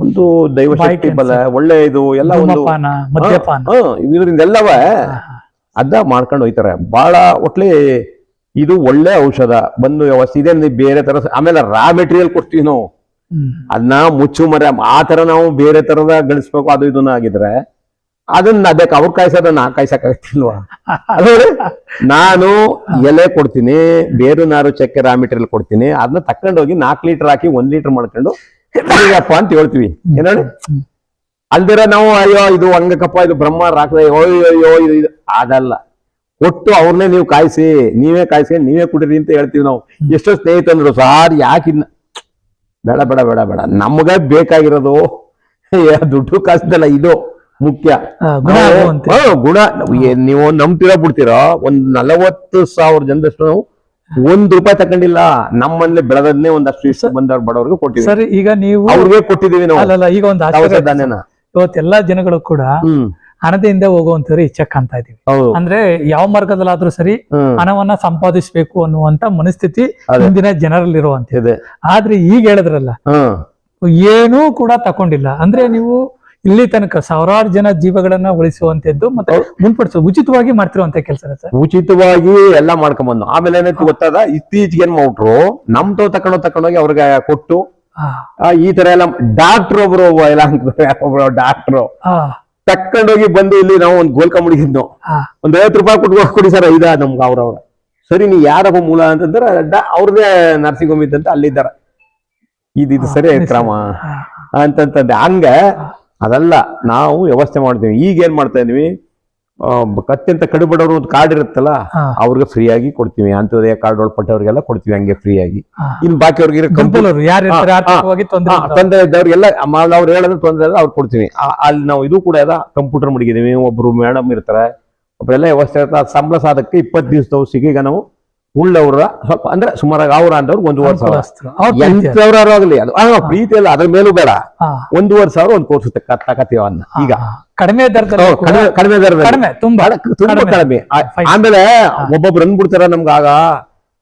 ಒಂದು ದೈವ ಬಾಯಿ ಶಕ್ತಿ ಬಲ ಒಳ್ಳೆ ಇದು ಎಲ್ಲ ಒಂದು ಇದರಿಂದ ಎಲ್ಲವ. ಅದ ಮಾಡ್ಕೊಂಡು ಹೋಯ್ತಾರೆ ಬಹಳ ಒಟ್ಲಿ ಇದು ಒಳ್ಳೆ ಔಷಧ. ಬಂದು ವ್ಯವಸ್ಥೆ ಇದೆ ಬೇರೆ ತರ ಆಮೇಲೆ ರಾ ಮೆಟೀರಿಯಲ್ ಕೊಡ್ತೀವಿ ನಾವು. ಅದನ್ನ ಮುಚ್ಚು ಮರ ಆ ತರ ನಾವು ಬೇರೆ ತರದ ಗಳಿಸ್ಬೇಕು ಅದು ಇದನ್ನ ಆಗಿದ್ರೆ ಅದನ್ನ ಅದಕ್ಕೆ ಅವ್ರ ಕಾಯ್ಸೋದ ನಾ ಕಾಯ್ಸಕ್ಕಾಗತ್ತಿಲ್ವಾ ಅದೇ ನಾನು ಎಲೆ ಕೊಡ್ತೀನಿ ಬೇರು ನಾರು ಚಕ್ಕೆ ರಾ ಮೆಟೀರಿಯಲ್ ಕೊಡ್ತೀನಿ ಅದನ್ನ ತಕೊಂಡೋಗಿ ನಾಲ್ಕು ಲೀಟರ್ ಹಾಕಿ ಒಂದ್ ಲೀಟರ್ ಮಾಡ್ಕೊಂಡು ಕುಡಿಯಪ್ಪ ಅಂತ ಹೇಳ್ತೀವಿ. ಏನೇಳಿ. ಅಲ್ದಿರ ನಾವು ಅಯ್ಯೋ ಇದು ಹಂಗಕ್ಕಪ್ಪ ಇದು ಬ್ರಹ್ಮ ರಾಕ್ದ ಅಯ್ಯೋ ಅಯ್ಯೋ ಇದು ಇದು ಅದಲ್ಲ. ಒಟ್ಟು ಅವ್ರನ್ನೇ ನೀವು ಕಾಯಿಸಿ ನೀವೇ ಕಾಯಿಸಿ ನೀವೇ ಕುಡೀರಿ ಅಂತ ಹೇಳ್ತೀವಿ ನಾವು. ಎಷ್ಟೋ ಸ್ನೇಹಿತಂದ್ರು ಸಾರ್ ಯಾಕಿನ್ನ ಬೇಡ ಬೇಡ ಬೇಡ ಬೇಡ. ನಮ್ಗ ಬೇಕಾಗಿರೋದು ದುಡ್ಡು ಕಾಸ್ದಲ್ಲ ಇದು ಮುಖ್ಯ. ಗುಣ ನಾವು- ನಂಬ್ತಿರೋ ಬಿಡ್ತಿರೋ ಒಂದ್ ನಲವತ್ತು ಸಾವಿರ ಜನದಷ್ಟು ನಾವು ಒಂದ್ ರೂಪಾಯಿ ತಕೊಂಡಿಲ್ಲ ನಮ್ಮಲ್ಲಿ ಬೆಳೆದನ್ನೇ ಒಂದಷ್ಟು ಇಷ್ಟ ಬಂದವ್ರು ಬಡವ್ರಿಗೆ ಕೊಟ್ಟಿದ್ದೀವಿ ಸರ್ ಈಗ ನೀವು ಅವ್ರಿಗೆ ಕೊಟ್ಟಿದೀವಿ ನಾವು. ಈಗ ಒಂದು ಇವತ್ತೆಲ್ಲಾ ಜನಗಳು ಕೂಡ ಹಣದಿಂದ ಹೋಗುವಂತವ್ರು ಇಚ್ಛೆ ಕಾಣ್ತಾ ಇದೀವಿ ಅಂದ್ರೆ ಯಾವ ಮಾರ್ಗದಲ್ಲಾದ್ರೂ ಸರಿ ಹಣವನ್ನ ಸಂಪಾದಿಸಬೇಕು ಅನ್ನುವಂತ ಮನಸ್ಥಿತಿ. ಇಂದಿನ ಜನರಲ್ಲಿರುವಂತ. ಇದೆ. ಆದ್ರೆ ಈಗ ಹೇಳಿದ್ರಲ್ಲ ಏನೂ ಕೂಡ ತಕೊಂಡಿಲ್ಲ. ಅಂದ್ರೆ ನೀವು ಇಲ್ಲಿ ತನಕ ಸಾವಿರಾರು ಜನ ಜೀವಗಳನ್ನ ಉಳಿಸುವಂತದ್ದು ಮತ್ತೆ ಮುನ್ಪಡಿಸೋ ಉಚಿತವಾಗಿ ಮಾಡ್ತಿರುವಂತ ಕೆಲಸ ಉಚಿತವಾಗಿ ಎಲ್ಲ ಮಾಡ್ಕೊಂಡ್ಬಂದು ಆಮೇಲೆ ಏನಾಯ್ತು ಗೊತ್ತಾದ? ಇತ್ತೀಚೆಗೆ ಏನ್ ಮಾಡ್ರು ನಮ್ ತಾವ್ ತಕೊಂಡೋ ತಕೊಂಡೋಗಿ ಅವ್ರಿಗೆ ಕೊಟ್ಟು ಆ, ಈ ತರ ಎಲ್ಲ ಡಾಕ್ಟರ್ ಒಬ್ರು ಎಲ್ಲ ಡಾಕ್ಟ್ರೋ. ಡಾಕ್ಟ್ರು ತಕೊಂಡೋಗಿ ಬಂದು ಇಲ್ಲಿ ನಾವು ಒಂದು ಗೋಲ್ಕ ಮುಡಿಗಿದ್ನು ಒಂದ್ ಐವತ್ ರೂಪಾಯಿ ಕೊಟ್ಟು ಕೊಡಿ ಸರ್ ಇದ ನಮ್ಗೆ ಅವ್ರವ್ರ ಸರಿ ನೀ ಯಾರಪ್ಪ ಮೂಲ ಅಂತಂದ್ರೆ ಅಡ್ಡ ಅವ್ರದೇ ನರ್ಸಿಂಗ್ ಹೋಮ್ ಇದ್ದಂತ ಅಲ್ಲಿದ್ದಾರ. ಇದು ಇದು ಸರಿ ಕ್ರಮ ಅಂತಂತಂದೆ. ಹಂಗ ಅದಲ್ಲ ನಾವು ವ್ಯವಸ್ಥೆ ಮಾಡ್ತೀವಿ. ಈಗ ಏನ್ ಮಾಡ್ತಾ ಇದೀವಿ? ಅತ್ಯಂತ ಕಡುಬಡವರು ಒಂದು ಕಾರ್ಡ್ ಇರುತ್ತಲ್ಲ ಅವ್ರಿಗೆ ಫ್ರೀ ಆಗಿ ಕೊಡ್ತೀವಿ. ಅಂತ್ಯೋದಯ ಕಾರ್ಡ್ ಒಳಪಟ್ಟವ್ರಿಗೆಲ್ಲ ಕೊಡ್ತೀವಿ ಹಂಗೆ ಫ್ರೀ ಆಗಿ. ಇನ್ ಬಾಕಿ ಅವ್ರಿಗೆ ತೊಂದರೆ ಇದ್ದವ್ರಿಗೆಲ್ಲ ಅವ್ರು ಹೇಳಿದ್ರೆ ತೊಂದರೆ ಇಲ್ಲ ಅವ್ರು ಕೊಡ್ತೀವಿ. ಅಲ್ಲಿ ನಾವು ಇದು ಕೂಡ ಅದ ಕಂಪ್ಯೂಟರ್ ಮಡಗಿದೀವಿ ಒಬ್ರು ಮೇಡಮ್ ಇರ್ತಾರೆ. ಒಬ್ಬರೆಲ್ಲ ವ್ಯವಸ್ಥೆ ಇರ್ತಾರೆ ಸಂಬಳ ಸಾಧಕ್ಕೆ ಇಪ್ಪತ್ತು ದಿವಸದ ಸಿಗೀಗ ಈಗ ನಾವು ಉಳ್ಳವ್ರ ಸ್ವಲ್ಪ ಅಂದ್ರೆ ಸುಮಾರಾಗಿ ಅವ್ರ ಅಂದವ್ರು ಒಂದೂವರೆ ಸಾವಿರ. ಎಂಟವ್ರ ಆಗಲಿ ಅದು. ಆ, ಪ್ರೀತಿ ಅಲ್ಲ ಅದ್ರ ಮೇಲೂ ಬೇಡ. ಒಂದೂವರೆ ಸಾವಿರ ಒಂದು ಕೋರ್ಸ್ ತಕತೀವ ಅನ್ನ. ಈಗ. ಕಡಿಮೆ ದರದಲ್ಲಿ ಕಡಿಮೆ ಕಡಿಮೆ ದರದಲ್ಲಿ. ತುಂಬಾ ಕಡಿಮೆ. ಆಮೇಲೆ ಒಬ್ಬೊಬ್ರು ಅಂದ್ಬಿಡ್ತಾರ ನಮ್ಗೆ ಆಗ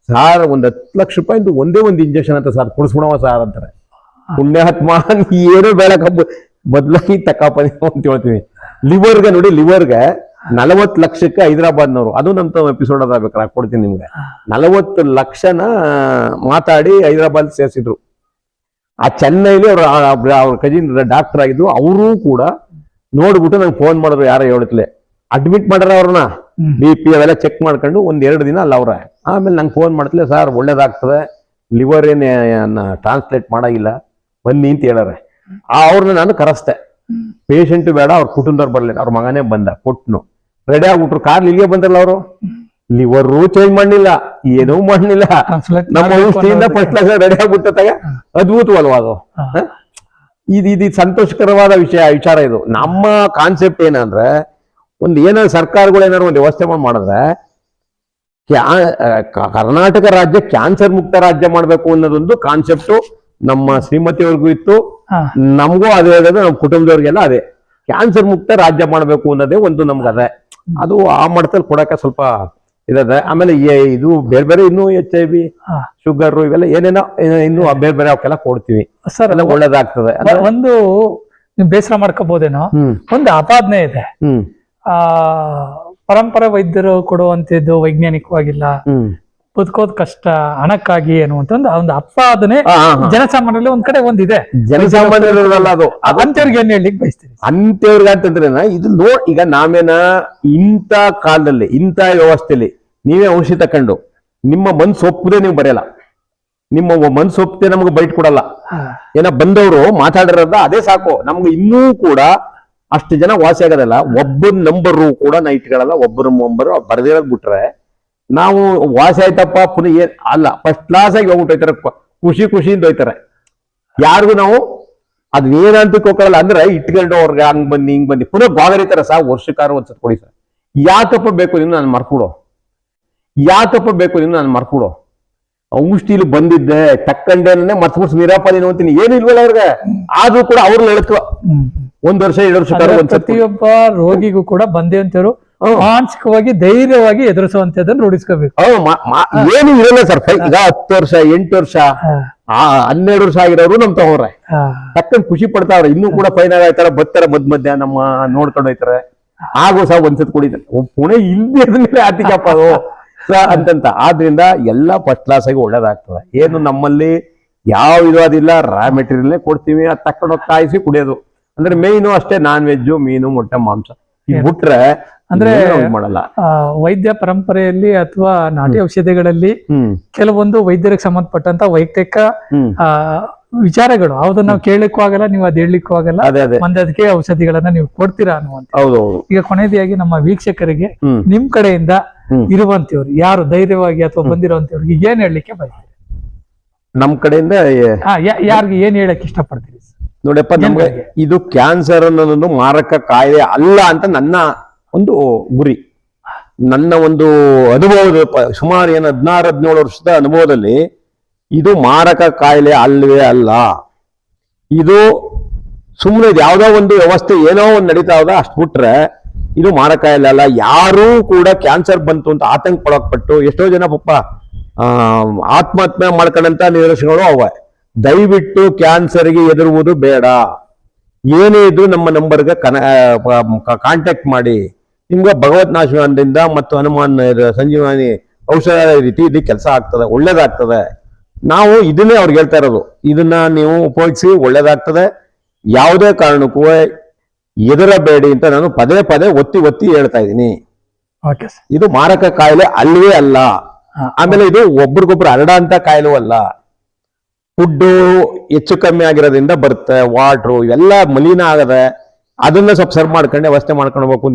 ಸಾರ್ ಒಂದ್ ಹತ್ತು ಲಕ್ಷ ರೂಪಾಯಿ ಒಂದೇ ಒಂದು ಇಂಜೆಕ್ಷನ್ ಅಂತ ಸರ್ ಕುಡಿಸ್ಬಿಡವ ಸಾರ್ ಅಂತಾರೆ. ಪುಣ್ಯಾತ್ಮ ಏನು ಬೇಡ ಕಬ್ಬು. ಬದ್ಲಾಗಿ ತಕ್ಕಪ್ಪ ಅಂತ ಹೇಳ್ತೀವಿ ಲಿವರ್ಗೆ ನೋಡಿ ಲಿವರ್ಗೆ ನಲವತ್ತು ಲಕ್ಷಕ್ಕೆ ಹೈದರಾಬಾದ್ನವರು. ಅದು ನಮ್ಮ ಎಪಿಸೋಡ್ ಅದ ಬೇಕಾದ್ರೆ ಕೊಡ್ತೀನಿ ನಿಮ್ಗೆ. ನಲವತ್ತು ಲಕ್ಷನ ಮಾತಾಡಿ ಹೈದರಾಬಾದ್ ಸೇರಿಸಿದ್ರು. ಆ ಚೆನ್ನೈಲಿ ಅವ್ರ ಅವ್ರ ಕಜಿನ್ ಡಾಕ್ಟರ್ ಆಗಿದ್ರು ಅವರು ಕೂಡ ನೋಡ್ಬಿಟ್ಟು ನಂಗೆ ಫೋನ್ ಮಾಡಿದ್ರು ಯಾರೋ ಹೇಳತ್ಲೆ ಅಡ್ಮಿಟ್ ಮಾಡ್ಯಾರ ಅವ್ರನ್ನ. ಬಿ ಪಿ ಅವೆಲ್ಲ ಚೆಕ್ ಮಾಡ್ಕೊಂಡು ಒಂದ್ ಎರಡು ದಿನ ಅಲ್ಲ ಅವ್ರ. ಆಮೇಲೆ ನಂಗೆ ಫೋನ್ ಮಾಡ್ತಲೆ ಸರ್ ಒಳ್ಳೇದಾಗ್ತದೆ. ಲಿವರ್ ಏನ್ ಟ್ರಾನ್ಸ್ಲೇಟ್ ಮಾಡಾಗಿಲ್ಲ. ಬನ್ನಿ ಅಂತ ಹೇಳಾರೆ ಆ ಅವ್ರನ್ನ ನಾನು ಕರೆಸ್ತೆ ಪೇಷಂಟ್ ಬೇಡ ಅವ್ರ ಕುಟುಂಬದವ್ರು ಬರ್ಲಿಲ್ಲ ಅವ್ರ ಮಗನೇ ಬಂದ ಕೊಟ್ನು. ರೆಡಿ ಆಗ್ಬಿಟ್ರು ಕಾರ್ ಇಲ್ಲಿಗೆ ಬಂದ್ರಲ್ಲ ಅವರು? ಲಿವರ್ ಚೇಂಜ್ ಮಾಡಲಿಲ್ಲ ಏನೂ ಮಾಡಲಿಲ್ಲ. ನಮ್ಮ ಔಷಧಿಯಿಂದ ಫಸ್ಟ್ ಕ್ಲಾಸ್ ರೆಡಿ ಆಗ್ಬಿಟ್ಟತಾಗ ಅದ್ಭುತವಲ್ವಾ ಅದು. ಇದು ಇದು ಸಂತೋಷಕರವಾದ ವಿಷಯ ವಿಚಾರ ಇದು. ನಮ್ಮ ಕಾನ್ಸೆಪ್ಟ್ ಏನಂದ್ರೆ ಒಂದು ಏನಾದ್ರು ಸರ್ಕಾರಗಳು ಏನಾದ್ರು ಒಂದು ವ್ಯವಸ್ಥೆ ಮಾಡಿ ಮಾಡಿದ್ರೆ ಕ್ಯಾ- ಕರ್ನಾಟಕ ರಾಜ್ಯ ಕ್ಯಾನ್ಸರ್ ಮುಕ್ತ ರಾಜ್ಯ ಮಾಡಬೇಕು ಅನ್ನೋದೊಂದು ಕಾನ್ಸೆಪ್ಟು ನಮ್ಮ ಶ್ರೀಮತಿಯವ್ರಿಗೂ ಇತ್ತು. ನಮಗೂ ಅದೇ ಅದೇ ನಮ್ಮ ಕುಟುಂಬದವ್ರಿಗೆಲ್ಲ ಅದೇ. ಕ್ಯಾನ್ಸರ್ ಮುಕ್ತ ರಾಜ್ಯ ಮಾಡಬೇಕು ಅನ್ನೋದೇ ಒಂದು ನಮ್ಗೆ ಅದೇ. ಅದು ಆ ಮಟ್ಟದಲ್ಲಿ ಕೊಡಕ್ಕೆ ಸ್ವಲ್ಪ ಇದೆ ಆಮೇಲೆ ಇದು ಬೇರೆ ಬೇರೆ ಇನ್ನೂ ಎಚ್ ಐ ವಿ ಶುಗರ್ ಇವೆಲ್ಲ ಏನೇನೋ ಇನ್ನು ಬೇರೆ ಬೇರೆ ಅವಕ್ಕೆಲ್ಲ ಕೊಡ್ತೀವಿ. ಸರ್ ಎಲ್ಲ ಒಳ್ಳೇದಾಗ್ತದೆ. ಒಂದು ನೀವು ಬೇಸರ ಮಾಡ್ಕೋಬಹುದೇನೋ ಒಂದು ಅಪಾದನೆ ಇದೆ. ಆ ಪರಂಪರೆ ವೈದ್ಯರು ಕೊಡುವಂತದ್ದು ವೈಜ್ಞಾನಿಕವಾಗಿಲ್ಲ. ಬದುಕೋದ್ ಕಷ್ಟ ಹಣಕ್ಕಾಗಿ ಅನ್ನುವಂತ ಒಂದು ಒಂದು ಅಪ್ಪ ಅದನ್ನೇ ಆ, ಆ. ಜನಸಾಮಾನ್ಯರಲ್ಲಿ ಒಂದ್ ಕಡೆ ಒಂದಿದೆ. ಜನಸಾಮಾನ್ಯರಲ್ಲ ಅದು. ಅಂತವ್ರಿಗೆ ಏನ್ ಹೇಳಲಿಕ್ಕೆ ಬಯಸ್ತೀರಿ? ಅಂತವ್ರಿಗೆ ಅಂತಂದ್ರೆ ಇದು ನೋ ಈಗ ನಾವೇನ ಇಂಥ ಕಾಲದಲ್ಲಿ ಇಂಥ ವ್ಯವಸ್ಥೆಯಲ್ಲಿ ನೀವೇ ಔಷಧಿ ತಕೊಂಡು ನಿಮ್ಮ ಮನ್ಸು ಒಪ್ಪದೆ ನೀವು ಬರೆಯಲ್ಲ. ನಿಮ್ಮ ಮನ್ಸು ಒಪ್ಪದೆ ನಮ್ಗೆ ಬೈಟ್ ಕೊಡಲ್ಲ. ಏನ ಬಂದವರು ಮಾತಾಡಿರೋದ ಅದೇ ಸಾಕು. ನಮ್ಗೆ ಇನ್ನೂ ಕೂಡ ಅಷ್ಟು ಜನ ವಾಸಿ ಆಗೋದಲ್ಲ ಒಬ್ಬರ ನಂಬರು ಕೂಡ ನಾ ಇಟ್ಕೊಳ್ಳಲ್ಲ ಒಬ್ಬರ ನಂಬರು ಬರ್ದಿರೋದ್ ಬಿಟ್ರೆ ನಾವು ವಾಸಿ ಆಯ್ತಪ್ಪ ಪುನಃ ಏನ್ ಅಲ್ಲ ಫಸ್ಟ್ ಕ್ಲಾಸ್ ಆಗಿ ಹೋಗ್ಬಿಟ್ಟು ಹೋಯ್ತಾರೆ ಖುಷಿ ಖುಷಿಯಿಂದ ಹೋಯ್ತಾರೆ. ಯಾರಿಗೂ ನಾವು ಅದ್ ಏನಂತ ಹೋಗಲ್ಲ ಅಂದ್ರೆ ಇಟ್ಕೊಂಡು ಅವ್ರಿಗೆ ಹಂಗ್ ಬನ್ನಿ ಹಿಂಗ್ ಬನ್ನಿ ಪುನಃ ಬಾಗರಿತಾರೆ ಸಾ ವರ್ಷಕ್ಕಾರ ಒಂದ್ಸತ್ ಕೊಡಿ ಸರ್. ಯಾಕಪ್ಪ ಬೇಕು ನೀನು ನಾನು ಮರ್ಕೊಡು? ಯಾಕಪ್ಪ ಬೇಕು ನೀನು ನಾನು ಮರ್ಕೊಡೋ? ಔಷಧಿಲಿ ಬಂದಿದ್ದೆ ತಕ್ಕಂಡೇನೆ ಮರ್ಸ್ಬಿಡ್ಸ್ ನೀರಪ್ಪ ನೀನು ಅಂತೀನಿ. ಏನು ಇಲ್ವಲ್ಲ ಅವ್ರಿಗೆ. ಆದ್ರೂ ಕೂಡ ಅವ್ರು ಹೇಳ್ಕೊ ಹ್ಮ್. ಒಂದ್ ವರ್ಷ ಎರಡು ಕೊಡಿ. ಪ್ರತಿಯೊಬ್ಬ ರೋಗಿಗೂ ಕೂಡ ಬಂದೆ ಬಂದೇವಂತರು ಮಾನಸಿಕವಾಗಿ ಧೈರ್ಯವಾಗಿ ಎದುರಿಸುವಂತದನ್ನ ರೂಢಿಸ್ಕೋಬೇಕು. ಏನು ಇರಲ್ಲ ಸರ್. ಈಗ ಹತ್ತು ವರ್ಷ ಎಂಟು ವರ್ಷ ಹನ್ನೆರಡು ವರ್ಷ ಆಗಿರೋರು ನಮ್ ತಗೋರೆ ತಕ್ಕಂಗೆ ಖುಷಿ ಪಡ್ತಾವ್ರೆ. ಇನ್ನೂ ಕೂಡ ಫೈನಲ್ ಆಯ್ತಾರ ಬರ್ತಾರೆ ಮದ್ ಮಧ್ಯ ನಮ್ಮ ನೋಡ್ಕೊಂಡು ಹೋಯ್ತಾರೆ. ಆಗೋ ಸಹ ಒಂದ್ಸತ್ ಕುಡಿತಾರೆ. ಪುಣೆ ಇಲ್ದೇ ಮೇಲೆ ಆತಿಕಪ್ಪ ಅದು ಅಂತಂತ. ಆದ್ರಿಂದ ಎಲ್ಲ ಫಸ್ಟ್ ಕ್ಲಾಸ್ ಆಗಿ ಒಳ್ಳೇದಾಗ್ತದೆ. ಏನು ನಮ್ಮಲ್ಲಿ ಯಾವ ಇದು ಅದಿಲ್ಲ ರಾ ಮೆಟೀರಿಯಲ್ ಕೊಡ್ತೀವಿ. ಅದ್ ತಕೊಂಡು ಕಾಯಿಸಿ ಕುಡಿಯೋದು. ಅಂದ್ರೆ ಮೇನು ಅಷ್ಟೇ ನಾನ್ ವೆಜ್ ಮೀನು ಮೊಟ್ಟೆ ಮಾಂಸ. ಬಿಟ್ರೆ ಅಂದ್ರೆ- ಮಾಡಲ್ಲ. ವೈದ್ಯ ಪರಂಪರೆಯಲ್ಲಿ ಅಥವಾ ನಾಟಿ ಔಷಧಿಗಳಲ್ಲಿ ಕೆಲವೊಂದು ವೈದ್ಯರಿಗೆ ಸಂಬಂಧಪಟ್ಟಂತ ವೈಯಕ್ತಿಕ ಆ, ವಿಚಾರಗಳು. ಅದನ್ನ ನಾವು ಕೇಳಲಿಕ್ಕೂ ಆಗಲ್ಲ ನೀವು ಅದ್ ಹೇಳಲಿಕ್ಕೂ ಆಗಲ್ಲ. ಅದಕ್ಕೆ ಔಷಧಿಗಳನ್ನ ನೀವು ಕೊಡ್ತೀರಾ ಅನ್ನುವಂತ ಹೌದು ಹೌದು ಈಗ ಕೊನೆಯದಾಗಿ ನಮ್ಮ ವೀಕ್ಷಕರಿಗೆ ನಿಮ್ ಕಡೆಯಿಂದ. ಇರುವಂತವ್ರು ಯಾರು ಧೈರ್ಯವಾಗಿ ಅಥವಾ ಬಂದಿರುವಂತವ್ರಿಗೆ ಏನ್ ಹೇಳಲಿಕ್ಕೆ ಬಯಸ್ತೀರಿ? ನಮ್ ಕಡೆಯಿಂದ ಯಾರಿಗೆ ಏನ್ ಹೇಳಕ್ ಇಷ್ಟಪಡ್ತೀರಿ? ನೋಡಪ್ಪ ನಮ್ಗೆ ಇದು ಕ್ಯಾನ್ಸರ್ ಅನ್ನೋದೊಂದು ಮಾರಕ ಕಾಯಿಲೆ ಅಲ್ಲ ಅಂತ ನನ್ನ ಒಂದು ಗುರಿ. ನನ್ನ ಒಂದು ಅನುಭವದ ಸುಮಾರು ಏನು ಹದಿನಾರು ಹದಿನೇಳು ವರ್ಷದ ಅನುಭವದಲ್ಲಿ ಇದು ಮಾರಕ ಕಾಯಿಲೆ ಅಲ್ಲವೇ ಅಲ್ಲ. ಇದು ಸುಮ್ಮನೆ ಯಾವುದೋ ಒಂದು ವ್ಯವಸ್ಥೆ ಏನೋ ಒಂದು ನಡೀತಾ ಇದೆ ಅಷ್ಟು ಬಿಟ್ರೆ ಇದು ಮಾರಕ ಅಲ್ಲ. ಯಾರೂ ಕೂಡ ಕ್ಯಾನ್ಸರ್ ಬಂತು ಅಂತ ಆತಂಕ ಪಡೋಕ್ಪಟ್ಟು ಎಷ್ಟೋ ಜನ ಪಾಪ ಆ, ಆತ್ಮಹತ್ಯೆ ಮಾಡ್ಕೊಂಡಂತ ನಿದರ್ಶನಗಳು ಅವ. ದಯವಿಟ್ಟು ಕ್ಯಾನ್ಸರ್ಗೆ ಎದುರುವುದು ಬೇಡ. ಏನೇ ಇದ್ರು ನಮ್ಮ ನಂಬರ್ಗೆ ಕನ ಕಾಂಟ್ಯಾಕ್ಟ್ ಮಾಡಿ. ನಿಮ್ಗೆ ಭಗವತ್ ನಾಶದಿಂದ ಮತ್ತು ಹನುಮಾನ್ ಸಂಜೀವಾನಿ ಔಷಧ ರೀತಿ ಇದು ಕೆಲಸ ಆಗ್ತದೆ ಒಳ್ಳೇದಾಗ್ತದೆ. ನಾವು ಇದನ್ನೇ ಅವ್ರಿಗೆ ಹೇಳ್ತಾ ಇರೋದು. ಇದನ್ನ ನೀವು ಉಪಯೋಗಿಸಿ ಒಳ್ಳೇದಾಗ್ತದೆ. ಯಾವುದೇ ಕಾರಣಕ್ಕೂ ಎದುರಬೇಡಿ ಅಂತ ನಾನು ಪದೇ ಪದೇ ಒತ್ತಿ ಒತ್ತಿ ಹೇಳ್ತಾ ಇದ್ದೀನಿ. ಇದು ಮಾರಕ ಕಾಯಿಲೆ ಅಲ್ಲವೇ ಅಲ್ಲ. ಆಮೇಲೆ ಇದು ಒಬ್ರಿಗೊಬ್ರು ಹರಡ ಅಂತ ಕಾಯಿಲೆ ಅಲ್ಲ. ಫುಡ್ಡು ಹೆಚ್ಚು ಕಮ್ಮಿ ಆಗಿರೋದ್ರಿಂದ ಬರುತ್ತೆ ವಾಟ್ರು ಇವೆಲ್ಲ ಮಲಿನ ಆಗದೆ ಅದನ್ನ ಸ್ವಲ್ಪ ಸರ್ವ್ ಮಾಡ್ಕೊಂಡು ವ್ಯವಸ್ಥೆ ಮಾಡ್ಕೊಂಡು ಹೋಗ್ಬೇಕು.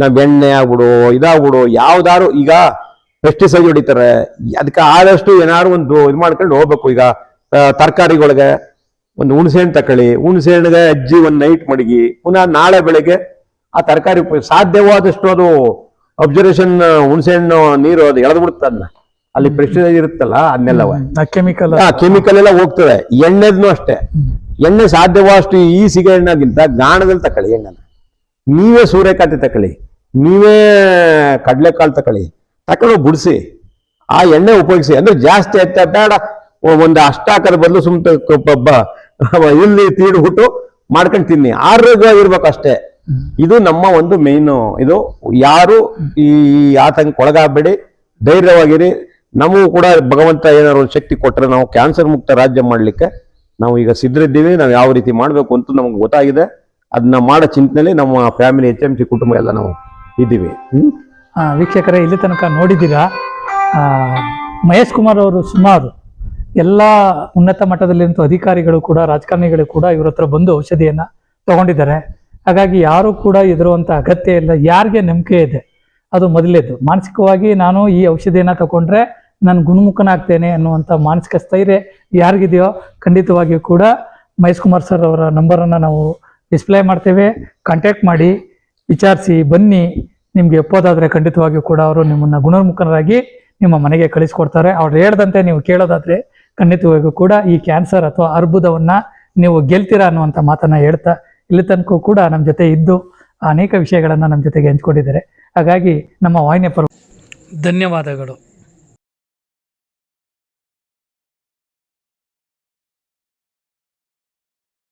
ನಾವ್ ಎಣ್ಣೆ ಆಗ್ಬಿಡು, ಇದಾಗ್ಬಿಡು ಯಾವ್ದಾರು ಈಗ ಪೆಸ್ಟಿಸೈಡ್ ಹೊಡಿತಾರೆ. ಅದಕ್ಕೆ ಆದಷ್ಟು ಏನಾದ್ರು ಒಂದು ಇದು ಮಾಡ್ಕೊಂಡು ಹೋಗ್ಬೇಕು. ಈಗ ತರಕಾರಿಗಳಿಗೆ ಒಂದು ಹುಣಸೆಹಣ್ಣು ತಕೊಳ್ಳಿ. ಹುಣಸೆಹಣ್ಣಿಗೆ ಅಜ್ಜಿ ಒಂದು ನೈಟ್ ಮಡಗಿ. ಪುನಃ ನಾಳೆ ಬೆಳಿಗ್ಗೆ ಆ ತರಕಾರಿ ಸಾಧ್ಯವಾದಷ್ಟು ಅದು ಅಬ್ಸರ್ವೇಷನ್ ಹುಣಸೆಹಣ್ಣು ನೀರು ಅದು ಎಳೆದು ಬಿಡುತ್ತೆ ಅದನ್ನ ಅಲ್ಲಿ ಪ್ರೆಸ್ಟಿಸೈಡ್ ಇರುತ್ತಲ್ಲ ಅದನ್ನೆಲ್ಲವ? ಕೆಮಿಕಲ್ ಕೆಮಿಕಲ್ ಎಲ್ಲ ಹೋಗ್ತದೆ. ಎಣ್ಣೆದ್ನು ಅಷ್ಟೇ. ಎಣ್ಣೆ ಸಾಧ್ಯವಾದಷ್ಟು ಈ ಸಿಗೆ ಎಣ್ಣೆಗಿಂತ ಗಾಣದಲ್ಲಿ ತಕೊಳ್ಳಿ ಎಣ್ಣೆನ. ನೀವೇ ಸೂರ್ಯಕಾಂತಿ ತಕೊಳ್ಳಿ ನೀವೇ ಕಡಲೆಕಾಳು ತಕೊಳ್ಳಿ ತಕೊಂಡು ಬಿಡಿಸಿ. ಆ ಎಣ್ಣೆ ಉಪಯೋಗಿಸಿ. ಅಂದ್ರೆ ಜಾಸ್ತಿ ಆಯ್ತಾ ಬೇಡ. ಒಂದು ಅಷ್ಟಾಕದ ಬದಲು ಸುಮ್ಮನೆ ಇಲ್ಲಿ ತೀಡ್ಬಿಟ್ಟು ಮಾಡ್ಕೊಂಡು ತಿನ್ನಿ. ಆರೋಗ್ಯವಾಗಿರ್ಬೇಕು ಅಷ್ಟೇ ಇದು ನಮ್ಮ ಒಂದು ಮೇನ್ ಇದು. ಯಾರು ಈ ಆತಂಕ ಒಳಗಾಗಬೇಡಿ. ಧೈರ್ಯವಾಗಿರಿ. ನಮಗೂ ಕೂಡ ಭಗವಂತ ಏನಾದ್ರು ಒಂದು ಶಕ್ತಿ ಕೊಟ್ಟರೆ ನಾವು ಕ್ಯಾನ್ಸರ್ ಮುಕ್ತ ರಾಜ್ಯ ಮಾಡಲಿಕ್ಕೆ ನಾವು ಈಗ ಸಿದ್ಧರಿದ್ದೀವಿ, ನಾವು ಯಾವ ರೀತಿ ಮಾಡಬೇಕು ಅಂತ ನಮ್ಗೆ ಗೊತ್ತಾಗಿದೆ. ಅದನ್ನ ಮಾಡೋ ಚಿಂತನೆಯಲ್ಲಿ ನಮ್ಮ ಫ್ಯಾಮಿಲಿ ಎಚ್ ಎಂ ಸಿ ಕುಟುಂಬ ಎಲ್ಲ ನಾವು ಇದ್ದೀವಿ. ವೀಕ್ಷಕರೇ, ಇಲ್ಲಿ ತನಕ ನೋಡಿದ್ದೀರಾ? ಮಹೇಶ್ ಕುಮಾರ್ ಅವರು ಸುಮಾರು ಎಲ್ಲ ಉನ್ನತ ಮಟ್ಟದಲ್ಲಿರುವಂಥ ಅಧಿಕಾರಿಗಳು ಕೂಡ, ರಾಜಕಾರಣಿಗಳು ಕೂಡ ಇವ್ರ ಹತ್ರ ಬಂದು ಔಷಧಿಯನ್ನ ತಗೊಂಡಿದ್ದಾರೆ. ಹಾಗಾಗಿ ಯಾರು ಕೂಡ ಹೆದರುವಂತ ಅಗತ್ಯ ಇಲ್ಲ. ಯಾರಿಗೆ ನಂಬಿಕೆ ಇದೆ? ಅದು ಮೊದಲೇದು. ಮಾನಸಿಕವಾಗಿ ನಾನು ಈ ಔಷಧಿಯನ್ನ ತಗೊಂಡ್ರೆ ನಾನು ಗುಣಮುಖನಾಗ್ತೇನೆ ಅನ್ನುವಂಥ ಮಾನಸಿಕ ಸ್ಥೈರ್ಯ ಯಾರಿಗಿದೆಯೋ ಖಂಡಿತವಾಗಿಯೂ ಕೂಡ ಮಹೇಶ್ ಕುಮಾರ್ ಸರ್ ಅವರ ನಂಬರನ್ನು ನಾವು ಡಿಸ್ಪ್ಲೇ ಮಾಡ್ತೇವೆ. ಕಾಂಟ್ಯಾಕ್ಟ್ ಮಾಡಿ, ವಿಚಾರಿಸಿ, ಬನ್ನಿ. ನಿಮಗೆ ಒಪ್ಪೋದಾದರೆ ಖಂಡಿತವಾಗಿಯೂ ಕೂಡ ಅವರು ನಿಮ್ಮನ್ನು ಗುಣಮುಖನರಾಗಿ ನಿಮ್ಮ ಮನೆಗೆ ಕಳಿಸ್ಕೊಡ್ತಾರೆ. ಅವ್ರು ಹೇಳ್ದಂತೆ ನೀವು ಕೇಳೋದಾದರೆ ಖಂಡಿತವಾಗಿಯೂ ಕೂಡ ಈ ಕ್ಯಾನ್ಸರ್ ಅಥವಾ ಅರ್ಬುದವನ್ನು ನೀವು ಗೆಲ್ತೀರಾ ಅನ್ನುವಂಥ ಮಾತನ್ನು ಹೇಳ್ತಾ ಇಲ್ಲಿ ತನಕ ಕೂಡ ನಮ್ಮ ಜೊತೆ ಇದ್ದು ಅನೇಕ ವಿಷಯಗಳನ್ನು ನಮ್ಮ ಜೊತೆಗೆ ಹಂಚ್ಕೊಂಡಿದ್ದಾರೆ. ಹಾಗಾಗಿ ನಮ್ಮ ವಾಹಿನಿಯ ಪರ್ವ ಧನ್ಯವಾದಗಳು.